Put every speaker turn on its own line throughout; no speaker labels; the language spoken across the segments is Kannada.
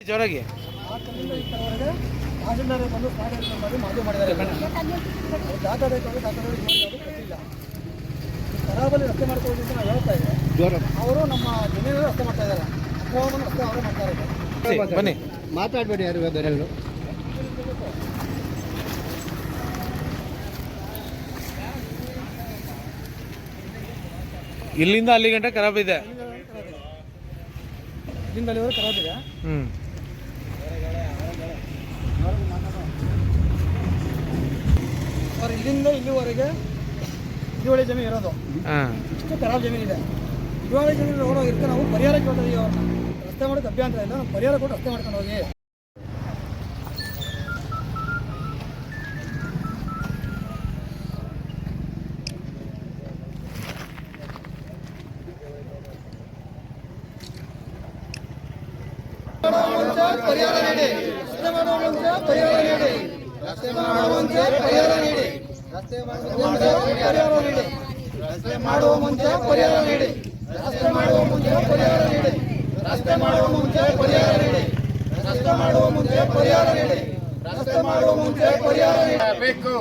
ಜೋರಾಗಿ
ತಹಸೀಲ್ದಾರ್ ಬಂದು ಮಾಡಿ ಮಾಡಿದ್ದಾರೆ ದಾಖಲೆ ಖರಾಬಲ್ಲಿ ರಸ್ತೆ ಮಾಡ್ಕೊಳ್ಳಿ ಅಂತ ನಾವು ಹೇಳ್ತಾ ಇದ್ದೀವಿ. ಅವರು ನಮ್ಮ ಜಮೀನು ರಸ್ತೆ ಮಾಡ್ತಾ ಇದ್ದಾರೆ. ಅಕ್ರಮವನ್ನು ರಸ್ತೆ ಅವರೇ ಮಾಡ್ತಾ ಇದ್ದಾರೆ.
ಬನ್ನಿ.
ಮಾತಾಡಬೇಡಿ ಯಾರು ಬೇರೆಲ್ಲೂ
ಇಲ್ಲಿಂದ ಅಲ್ಲಿ ಗಂಟೆ ಖರಾಬ್ ಇದೆ.
ಇಲ್ಲಿಂದ ಅಲ್ಲಿವರೆಗೆ ಖರಾಬ್ ಇದೆ.
ಹ್ಮ್.
ಅವ್ರು ಇಲ್ಲಿಂದ ಇಲ್ಲಿವರೆಗೆ ಇಳುವಳಿ ಜಮೀನು ಇರೋದು.
ಹಾ.
ಇಷ್ಟು ಖರಾಬ್ ಜಮೀನು ಇದೆ. ಇಳುವಳಿ ಜಮೀನು ಇರ್ತಾರೆ ನಾವು ಪರಿಹಾರ ಕೇಳ್ತೀವಿ ಅವ್ರನ್ನ. ರಸ್ತೆ ಮಾಡೋದು ಅಭ್ಯಂತರ ಇಲ್ಲ ನಾವು ಪರಿಹಾರ ಕೊಟ್ಟು ರಸ್ತೆ ಮಾಡ್ಕೊಂಡು ಹೋಗಿ. ಪರಿಹಾರ ನೀಡಿ. ರಸ್ತೆ ಮಾಡುವ ಮುಂಚೆ ಪರಿಹಾರ ನೀಡಿ. ರಸ್ತೆ ಮಾಡುವ ಮುಂಚೆ ಪರಿಹಾರ ನೀಡಿ. ರಸ್ತೆ ಮಾಡುವ ಮುಂಚೆ ಪರಿಹಾರ ನೀಡಿ. ರಸ್ತೆ ಮಾಡುವ ಮುಂಚೆ ಪರಿಹಾರ ನೀಡಿ. ಬೇಕು.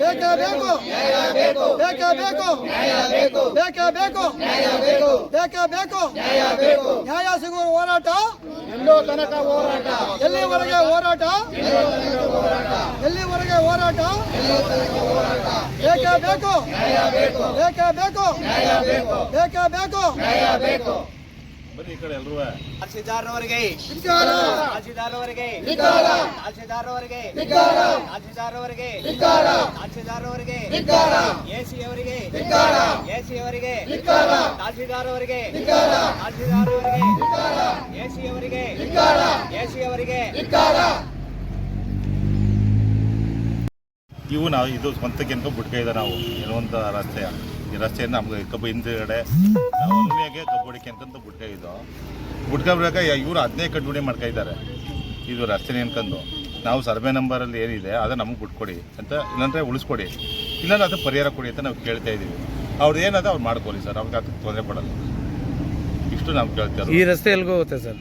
ಬೇಕೇ ಬೇಕು. ಬೇಕೇ ಬೇಕು. ಬೇಕೇ ಬೇಕು. ಬೇಕೇ ಬೇಕು. ಬೇಕೇ ಬೇಕು. ನ್ಯಾಯ ಸಿಗುವ ಹೋರಾಟ ಎಲ್ಲೋ ತನಕ ಹೋರಾಟ. ಎಲ್ಲಿವರೆಗೆ ಹೋರಾಟ? ಎಲ್ಲಿವರೆಗೆ ಹೋರಾಟ? ಬೇಕೇ ಬೇಕು. ಬೇಕೇ ಬೇಕು. ಬೇಕೇ ಬೇಕು.
ಬನ್ನಿ ಈ ಕಡೆ ಎಲ್ರು.
ತಹಸೀಲ್ದಾರ್ರವರಿಗೆ ತಹಸೀಲ್ದಾರ್ರವರಿಗೆ ತಹಸೀಲ್ದಾರ್ರವರಿಗೆ ತಹಸೀಲ್ದಾರ್ರವರಿಗೆ ತಹಸೀಲ್ದಾರ್ರವರಿಗೆ ಎಸಿ ಅವರಿಗೆ ಎಸಿ ಅವರಿಗೆ ತಹಸೀಲ್ದಾರ್ರವರಿಗೆ ತಹಸೀಲ್ದಾರ್ರವರಿಗೆ ಎಸಿ ಅವರಿಗೆ ಎಸಿ
ಇವು ನಾವು ಇದು ಸ್ವಂತಕ್ಕೆ ಅಂತ ಬಿಟ್ಕೊಂಡಿದ್ದ ನಾವು ಇರುವಂತ ರಸ್ತೆಯ ಈ ರಸ್ತೆಯನ್ನು ನಮ್ಗೆ ಕಬ್ಬು ಹಿಂದ್ಗಡೆ ಒಮ್ಮೆಗೆ ಕಬ್ಬು ಹೊಡಿಕೆ ಅಂತಂದು ಗುಡ್ಕ ಬಿಟ್ಕೊಬೇಕಾ ಇವರು ಹದಿನೈದು ಮಾಡ್ತಾ ಇದ್ದಾರೆ. ಇದು ರಸ್ತೆನೇ ಅನ್ಕೊಂಡು. ನಾವು ಸರ್ವೆ ನಂಬರಲ್ಲಿ ಏನಿದೆ ಅದು ನಮಗೆ ಬಿಟ್ಕೊಡಿ ಅಂತ ಇಲ್ಲಾಂದರೆ ಉಳಿಸ್ಕೊಡಿ. ಇಲ್ಲಾಂದ್ರೆ ಅದು ಪರಿಹಾರ ಕೊಡಿ ಅಂತ ನಾವು ಕೇಳ್ತಾ ಇದ್ದೀವಿ. ಅವ್ರು ಏನದ ಅವ್ರು ಮಾಡ್ಕೊಳ್ಳಿ ಸರ್ ಅವ್ರಿಗೆ ಅದಕ್ಕೆ ತೊಂದರೆ ಪಡಲ್ಲ ಇಷ್ಟು ನಾವು ಕೇಳ್ತೇವೆ
ಈ ರಸ್ತೆ ಎಲ್ಗೋ ಹೋಗುತ್ತೆ ಸರ್?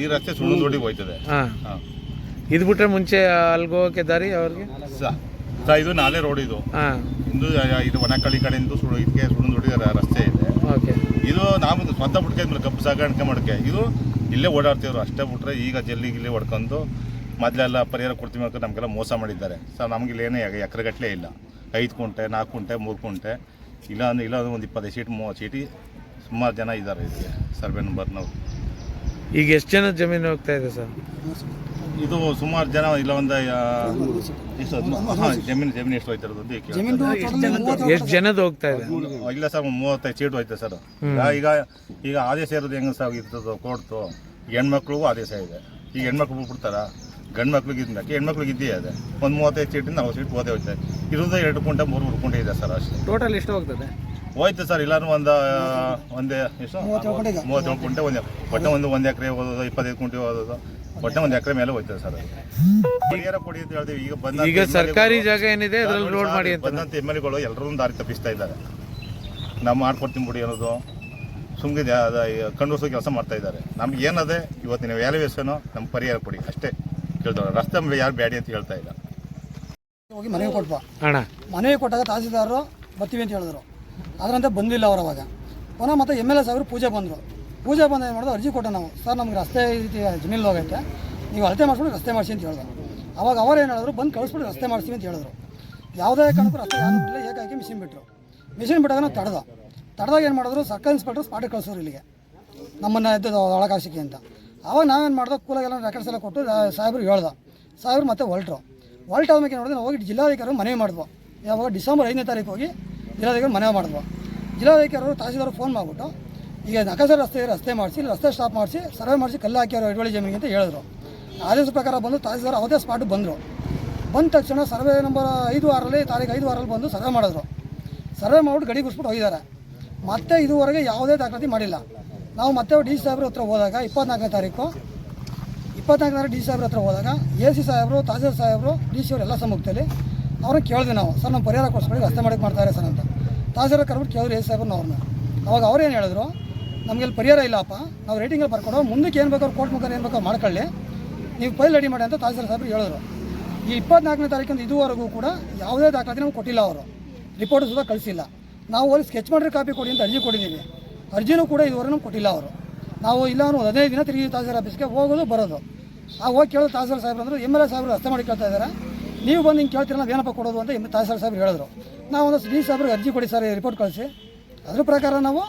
ಈ ರಸ್ತೆ ಸುಳ್ಳು ದೊಡ್ಡಿಗೆ ಹೋಯ್ತದೆ.
ಹಾ. ಇದು ಬಿಟ್ಟರೆ ಮುಂಚೆ ಅಲ್ಲಿಗೆ ಹೋಗೋಕೆ ದಾರಿ ಅವ್ರಿಗೆ?
ಸ. ಇದು ನಾಲೆ ರೋಡ್ ಇದು. ಇಂದು ಇದು ವನಕಳ್ಳಿ ಕಡೆಯಿಂದ ಸುಡು ಇದಕ್ಕೆ ಸುಡುಂದೊಡಿ ರಸ್ತೆ ಇದೆ.
ಓಕೆ.
ಇದು ನಾವು ಸ್ವಂತ ಬಿಟ್ಕೊಂಡ್ಮೇಲೆ ಕಬ್ಬು ಸಾಗಾಣಿಕೆ ಮಾಡಕ್ಕೆ ಇದು ಇಲ್ಲೇ ಓಡಾಡ್ತಿದ್ರು ಅಷ್ಟೇ ಬಿಟ್ರೆ ಈಗ ಜಲ್ಲಿ ಇಲ್ಲಿ ಹೊಡ್ಕೊಂಡು ಮೊದಲೆಲ್ಲ ಪರಿಹಾರ ಕೊಡ್ತೀವಿ ಅಂತ ನಮಗೆಲ್ಲ ಮೋಸ ಮಾಡಿದ್ದಾರೆ. ಸರ್ ನಮ್ಗೆ ಇಲ್ಲೇನೇ ಎಕರೆಗಟ್ಟಲೆ ಇಲ್ಲ. ಐದು ಕುಂಟೆ ನಾಲ್ಕು ಕುಂಟೆ ಮೂರು ಕುಂಟೆ ಇಲ್ಲ ಅಂದ್ರೆ ಇಲ್ಲ ಅಂದ್ರೆ ಒಂದು ಇಪ್ಪತ್ತೈದು ಸೀಟ್ ಮೂವತ್ತು ಸೀಟಿ ಸುಮಾರು ಜನ ಇದ್ದಾರೆ ಇದಕ್ಕೆ ಸರ್ವೆ ನಂಬರ್ನವ್ರು
ಈಗ ಎಷ್ಟು ಜನ ಜಮೀನು ಹೋಗ್ತಾ ಇದೆ ಸರ್?
ಇದು ಸುಮಾರು ಜನ ಇಲ್ಲ ಒಂದು ಜಮೀನು ಜಮೀನು ಎಷ್ಟು ಹೋಯ್ತಿರೋದು
ಎಷ್ಟು ಜನದ ಹೋಗ್ತಾ ಇದೆ?
ಇಲ್ಲ ಸರ್ ಒಂದು ಮೂವತ್ತೈದು ಸೀಟ್ ಹೋಯ್ತದೆ ಸರ್. ಈಗ ಈಗ ಆದೇಶ ಇರೋದು ಹೆಂಗೆ ಸರ್ ಇರ್ತದೆ ಕೋರ್ಟು? ಹೆಣ್ಮಕ್ಳಿಗೂ ಆದೇಶ ಇದೆ. ಈಗ ಹೆಣ್ಮಕ್ಳು ಬಿಡ್ತಾರ ಗಂಡು ಮಕ್ಳಿಗೆ ಇದ್ದಕ್ಕೆ ಹೆಣ್ಮಕ್ಳಿಗೆ ಇದ್ದೇ ಇದೆ. ಒಂದು ಮೂವತ್ತೈದು ಸೀಟಿಂದ ನಾವು ಸೀಟ್ ಓದೇ ಹೋಗ್ತದೆ ಇರೋದು ಎರಡು ಕುಂಟೆ ಮೂರು ಮೂರು ಕುಂಟೆ ಇದೆ ಸರ್ ಅಷ್ಟೇ.
ಟೋಟಲ್ ಎಷ್ಟು ಹೋಗ್ತದೆ?
ಹೋಯ್ತು ಸರ್ ಇಲ್ಲಾರು ಒಂದು ಒಂದೇ ಎಷ್ಟು?
ಮೂವತ್ತೇಳು ಕುಂಟೆ
ಒಂದು. ಒಟ್ಟೆ ಒಂದು ಒಂದು ಎಕರೆ ಓದೋದು ಇಪ್ಪತ್ತೈದು ಕುಂಟೆ ಓದೋದು ಒಟ್ಟೆ ಒಂದು ಎಕರೆ ಮೇಲೆ ಹೋಯ್ತದೆ ಸರ್. ಪರಿಹಾರ ಕೊಡಿ ಅಂತ ಹೇಳ್ತೀವಿ. ಈಗ ಬಂದ
ಈಗ ಸರ್ಕಾರಿ ಜಾಗ ಏನಿದೆ ಅದ್ರಲ್ಲಿ ರೋಡ್ ಮಾಡಿ ಅಂತ
ಬಂದಂತ ಎಂ ಎಲ್ ಎಗಳು ಎಲ್ಲರೂ ದಾರಿ ತಪ್ಪಿಸ್ತಾ ಇದ್ದಾರೆ. ನಾವು ಮಾಡ್ಕೊಡ್ತೀನಿ ಬಿಡಿ ಅನ್ನೋದು. ಸುಮ್ಮನೆ ಅದು ಕಂಡು ಕೆಲಸ ಮಾಡ್ತಾ ಇದ್ದಾರೆ. ನಮ್ಗೆ ಏನದೆ ಇವತ್ತಿನ ವ್ಯಾಲ್ಯೂಯೇಷನು ನಮ್ಗೆ ಪರಿಹಾರ ಕೊಡಿ. ಅಷ್ಟೇ ಕೇಳ್ತಾರೆ ರಸ್ತೆ ಮೇಲೆ ಯಾರು ಬ್ಯಾಡಿ ಅಂತ ಹೇಳ್ತಾ ಇಲ್ಲ.
ಹೋಗಿ ಮನೆಗೆ ಕೊಟ್ಟು
ಅಣ್ಣ.
ಮನೆಗೆ ಕೊಟ್ಟಾಗ ತಹಸೀಲ್ದಾರರು ಬರ್ತೀವಿ ಅಂತ ಹೇಳಿದ್ರು. ಅದರಂತೆ ಬಂದಿಲ್ಲ ಅವ್ರು ಅವಾಗ. ಪುನಃ ಮತ್ತೆ ಎಂ ಎಲ್ ಎ ಸಾಹೇಬರು ಪೂಜೆ ಬಂದರು. ಪೂಜೆ ಬಂದ ಏನು ಮಾಡಿದ್ರು, ಅರ್ಜಿ ಕೊಟ್ಟ ನಾವು. ಸರ್, ನಮ್ಗೆ ರಸ್ತೆ ಈ ರೀತಿ ಜಮೀನು ಹೋಗೈತೆ ನೀವು ಅಳತೆ ಮಾಡಿಸ್ಬಿಟ್ಟು ರಸ್ತೆ ಮಾಡಿಸಿ ಅಂತ ಹೇಳಿದ್ರು. ಅವಾಗ ಅವರು ಏನು ಹೇಳಿದ್ರು, ಬಂದು ಕಳಿಸ್ಬಿಟ್ಟು ರಸ್ತೆ ಮಾಡಿಸ್ತೀವಿ ಅಂತ ಹೇಳಿದ್ರು. ಯಾವುದೇ ಕಾರಣಕ್ಕೂ ರಸ್ತೆ ಯಾರು ಏಕಾಏಕಿ ಮಿಷಿನ್ ಬಿಟ್ಟರು ಮಿಷಿನ್ ಬಿಟ್ಟಾಗ ನಾವು ತಡೆದ ತಡೆದಾಗ ಏನು ಮಾಡಿದ್ರು, ಸರ್ಕಲ್ ಇನ್ಸ್ಪೆಕ್ಟರ್ ಸ್ಪಾಟಿಗೆ ಕಳಿಸೋರು ಇಲ್ಲಿಗೆ. ನಮ್ಮನ್ನು ಎದ್ದು ಒಳಗಾಸಿಕೆ ಅಂತ. ಅವಾಗ ನಾವೇನು ಮಾಡ್ದೆ, ಕೂಲಾಗೆಲ್ಲ ರೆಕಾರ್ಡ್ಸ್ ಎಲ್ಲ ಕೊಟ್ಟು ಸಾಹೇಬ್ರು ಹೇಳ್ದ. ಸಾಹೇಬ್ರು ಮತ್ತೆ ಹೊರಟ್ರು ಹೊರಟಾದ್ಮೇಲೆ ಏನು ಮಾಡಿದ್ರು ಹೋಗಿ ಜಿಲ್ಲಾಧಿಕಾರಿ ಮನವಿ ಮಾಡಿದ್ವು. ಯಾವಾಗ ಡಿಸೆಂಬರ್ ಐದನೇ ತಾರೀಕು ಹೋಗಿ ಜಿಲ್ಲಾಧಿಕಾರಿ ಮನವಿ ಮಾಡಿದ್ವು. ಜಿಲ್ಲಾಧಿಕಾರಿಯವರು ತಹಸೀಲ್ದಾರ್ ಫೋನ್ ಮಾಡಿಬಿಟ್ಟು, ಈಗ ನಕಸರ ರಸ್ತೆ ರಸ್ತೆ ಮಾಡಿಸಿ, ರಸ್ತೆ ಸ್ಟಾಪ್ ಮಾಡಿಸಿ ಸರ್ವೆ ಮಾಡಿಸಿ ಕಲ್ಲು ಹಾಕಿರೋ ಹಿಡುವಳಿ ಜಮೀನಿಗೆ ಅಂತ ಹೇಳಿದ್ರು. ಆದೇಶ ಪ್ರಕಾರ ಬಂದು ತಹಸೀಲ್ದಾರ್ ಅವತ್ತೇ ಸ್ಪಾಟಿಗೆ ಬಂದರು. ಬಂದ ತಕ್ಷಣ ಸರ್ವೆ ನಂಬರ್ ಐದು ವಾರಲ್ಲಿ ತಾರೀಕು ಐದು ವಾರಲ್ಲಿ ಬಂದು ಸರ್ವೆ ಮಾಡಿದ್ರು. ಸರ್ವೆ ಮಾಡಿಬಿಟ್ಟು ಗಡಿ ಗುಡಿಸ್ಬಿಟ್ಟು ಹೋಗಿದ್ದಾರೆ. ಮತ್ತೆ ಇದುವರೆಗೆ ಯಾವುದೇ ದಾಖಲಾತಿ ಮಾಡಿಲ್ಲ. ನಾವು ಮತ್ತೆ ಡಿ ಸಿ ಸಾಹೇಬ್ರ ಹತ್ರ ಹೋದಾಗ, ಇಪ್ಪತ್ನಾಲ್ಕನೇ ತಾರೀಕು, ಇಪ್ಪತ್ನಾಲ್ಕನೇ ಡಿ ಸಿ ಸಾಹೇಬ್ರ ಹತ್ರ ಹೋದಾಗ, ಎ ಸಿ ಸಾಹೇಬರು ತಹಸೀಲ್ ಸಾಹೇಬರು, ಡಿ ಸಿ ಅವರು ಎಲ್ಲ ಸಮ್ಮುಖದಲ್ಲಿ ಅವ್ರನ್ನ ಕೇಳಿದೆ ನಾವು, ಸರ್, ನಮ್ಮ ಪರಿಹಾರ ಕೊಡಿಸ್ಕೊಳ್ಳಿ, ರಸ್ತೆ ಮಾಡಕ್ಕೆ ಮಾಡ್ತಾರೆ ಸರ್ ಅಂತ. ತಹಸೀಲ್ ಕರ್ಬಿಟ್ಟು ಕೇಳಿದ್ರು ಎ ಸಾಹೇಬ್ರು ಸಾಹೇಬ್ರನ್ನ ಅವ್ರನ್ನ ಅವಾಗ ಏನು ಹೇಳಿದ್ರು ನಮಗೆ ಇಲ್ಲಿ ಪರಿಹಾರ ಇಲ್ಲಪ್ಪ, ನಾವು ರೇಟಿಂಗಲ್ಲಿ ಬರ್ಕೊಂಡು ಮುಂದಕ್ಕೆ ಏನು ಬೇಕಾದ್ರು ಕೋರ್ಟ್ ಮುಖಾಂತರ ಏನು ಬೇಕೋ ಮಾಡ್ಕೊಳ್ಳಿ, ನೀವು ಫೈಲ್ ರೆಡಿ ಮಾಡಿ ಅಂತ ತಹಸೀಲ್ ಸಾಹೇಬ್ರು ಹೇಳಿದ್ರು. ಈ ಇಪ್ಪತ್ನಾಲ್ಕನೇ ತಾರೀಕಿಂದ ಇದುವರೆಗೂ ಕೂಡ ಯಾವುದೇ ದಾಖಲಾತಿ ನಮ್ಗೆ ಕೊಟ್ಟಿಲ್ಲ ಅವರು. ರಿಪೋರ್ಟ್ ಸುಧಾ ಕಳಿಸಿಲ್ಲ. ನಾವು ಅಲ್ಲಿ ಸ್ಕೆಚ್ ಮಾಡಿರೋ ಕಾಪಿ ಕೊಡಿ ಅಂತ ಅರ್ಜಿ ಕೊಟ್ಟಿದ್ದೀವಿ ಅರ್ಜಿನೂ ಕೂಡ ಇದುವರೆಗೂ ನಮ್ಗೆ ಕೊಟ್ಟಿಲ್ಲ ಅವರು. ನಾವು ಇಲ್ಲ ಅನ್ನೋ ಹದಿನೈದು ದಿನ ತಿರುಗಿ ತಹಸೀಲ್ ಆಫೀಸ್ಗೆ ಹೋಗೋದು, ಬರೋದು. ಆ ಹೋಗಿ ಕೇಳೋದು ತಹಸೀಲ್ ಸಾಹೇಬ್ರು ಅಂದರು, ಎಂ ಎಲ್ ಎ ಸಾಹೇಬ್ರು ರಸ್ತೆ ಮಾಡಿ ಕೇಳ್ತಾ ಇದ್ದಾರೆ ನೀವು ಬಂದು ಹಿಂಗೆ ಕೇಳ್ತೀರ ನಾವು ಏನಪ್ಪ ಕೊಡೋದು ಅಂತ ಎಂ ತಹಸೀಲ್ ಸಾಹೇಬ್ರು ಹೇಳಿದ್ರು. ನಾವು ಒಂದು ಡಿ ಸಾಹೇಬ್ರಿಗೆ ಅರ್ಜಿ ಕೊಡಿ ಸರ್ ರಿಪೋರ್ಟ್ ಕಳಿಸಿ. ಅದ್ರ ಪ್ರಕಾರ ನಾವು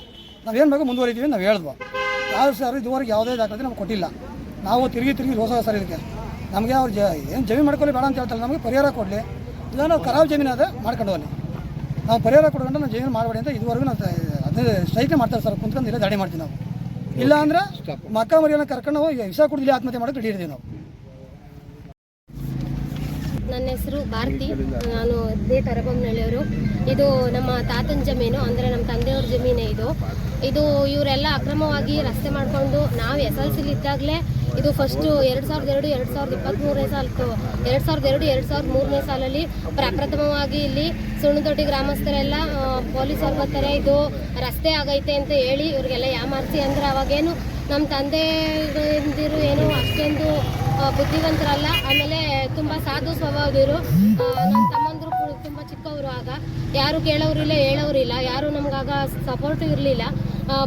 ನಾವೇನು ಬೇಕು ಮುಂದುವರಿತೀವಿ ನಾವು ಹೇಳಿದ್ವು. ಯಾವ ಸರ್ ಇದುವರೆಗೆ ಯಾವುದೇ ದಾಖಲೆ ನಮ್ಗೆ ಕೊಟ್ಟಿಲ್ಲ. ನಾವು ತಿರುಗಿ ತಿರುಗಿ ರೋಸ ಸರ್ ಇದಕ್ಕೆ. ನಮಗೆ ಅವ್ರು ಜ ಏನು ಜಮೀನು ಮಾಡ್ಕೊಳ್ಳಿ ಬೇಡ ಅಂತ ಹೇಳ್ತಾರೆ ನಮಗೆ ಪರಿಹಾರ ಕೊಡಲಿ. ಇಲ್ಲ ನಾವು ಖರಾಬ್ ಜಮೀನು ಅದೇ ಮಾಡ್ಕೊಂಡು ಹೋಗಲಿ. ನಾವು ಪರಿಹಾರ ಕೊಡ್ಕೊಂಡು ನಾವು ಜಮೀನು ಮಾಡಬೇಡಿ ಅಂತ ಇದುವರೆಗೂ ನಾವು ಅದೇ ಸ್ಟ್ರೈಕ್ ಮಾಡ್ತಾರೆ ಸರ್ ಕುಂತ್ಕೊಂಡು ಇಲ್ಲ ದಾಳಿ ಮಾಡ್ತೀವಿ ನಾವು. ಇಲ್ಲ ಅಂದ್ರೆ ಮಕ್ಕ ಮರಿಯನ್ನು ಕರ್ಕೊಂಡು ಹೋಗಿ ವಿಷ ಕುಡಿದಿಲ್ಲ ಆತ್ಮಹತ್ಯೆ ಮಾಡೋಕೆ ರೆಡಿ ಇರ್ತೀವಿ ನಾವು.
ನನ್ನ ಹೆಸರು ಭಾರತಿ. ನಾನು ದೇ ತರಬೊಮ್ಮನಹಳ್ಳಿಯವರು ಇದು ನಮ್ಮ ತಾತನ ಜಮೀನು, ಅಂದರೆ ನಮ್ಮ ತಂದೆಯವ್ರ ಜಮೀನೇ ಇದು. ಇದು ಇವರೆಲ್ಲ ಅಕ್ರಮವಾಗಿ ರಸ್ತೆ ಮಾಡಿಕೊಂಡು ನಾವು ಎಸ್ ಎಲ್ ಸಿಲಿ ಇದ್ದಾಗಲೇ ಇದು ಫಸ್ಟು ಎರಡು ಸಾವಿರದ ಎರಡು ಎರಡು ಸಾವಿರದ ಇಪ್ಪತ್ತ್ಮೂರನೇ ಸಾಲತ್ತು ಎರಡು ಸಾವಿರದ ಎರಡು ಎರಡು ಸಾವಿರದ ಮೂರನೇ ಸಾಲಲ್ಲಿ ಪ್ರಪ್ರಥಮವಾಗಿ ಇಲ್ಲಿ ಸುಣ್ಣದೊಡ್ಡಿ ಗ್ರಾಮಸ್ಥರೆಲ್ಲ ಪೊಲೀಸರು ಬರ್ತಾರೆ. ಇದು ರಸ್ತೆ ಆಗೈತೆ ಅಂತ ಹೇಳಿ ಇವ್ರಿಗೆಲ್ಲ ಯಾಮಾರಿಸಿ ಅಂದರೆ ಅವಾಗೇನು ನಮ್ಮ ತಂದೆಂದಿರು ಏನು ಅಷ್ಟೊಂದು ಬುದ್ಧಿವಂತರಲ್ಲ. ಆಮೇಲೆ ತುಂಬ ಸಾಧು ಸ್ವಭಾವದಿರು ನಮ್ಮ ತಮ್ಮಂದರು ತುಂಬ ಚಿಕ್ಕವರು ಆಗ. ಯಾರು ಕೇಳೋರಿಲ್ಲ ಹೇಳೋರಿಲ್ಲ ಯಾರು ನಮ್ಗಾಗ ಸಪೋರ್ಟ್ ಇರಲಿಲ್ಲ.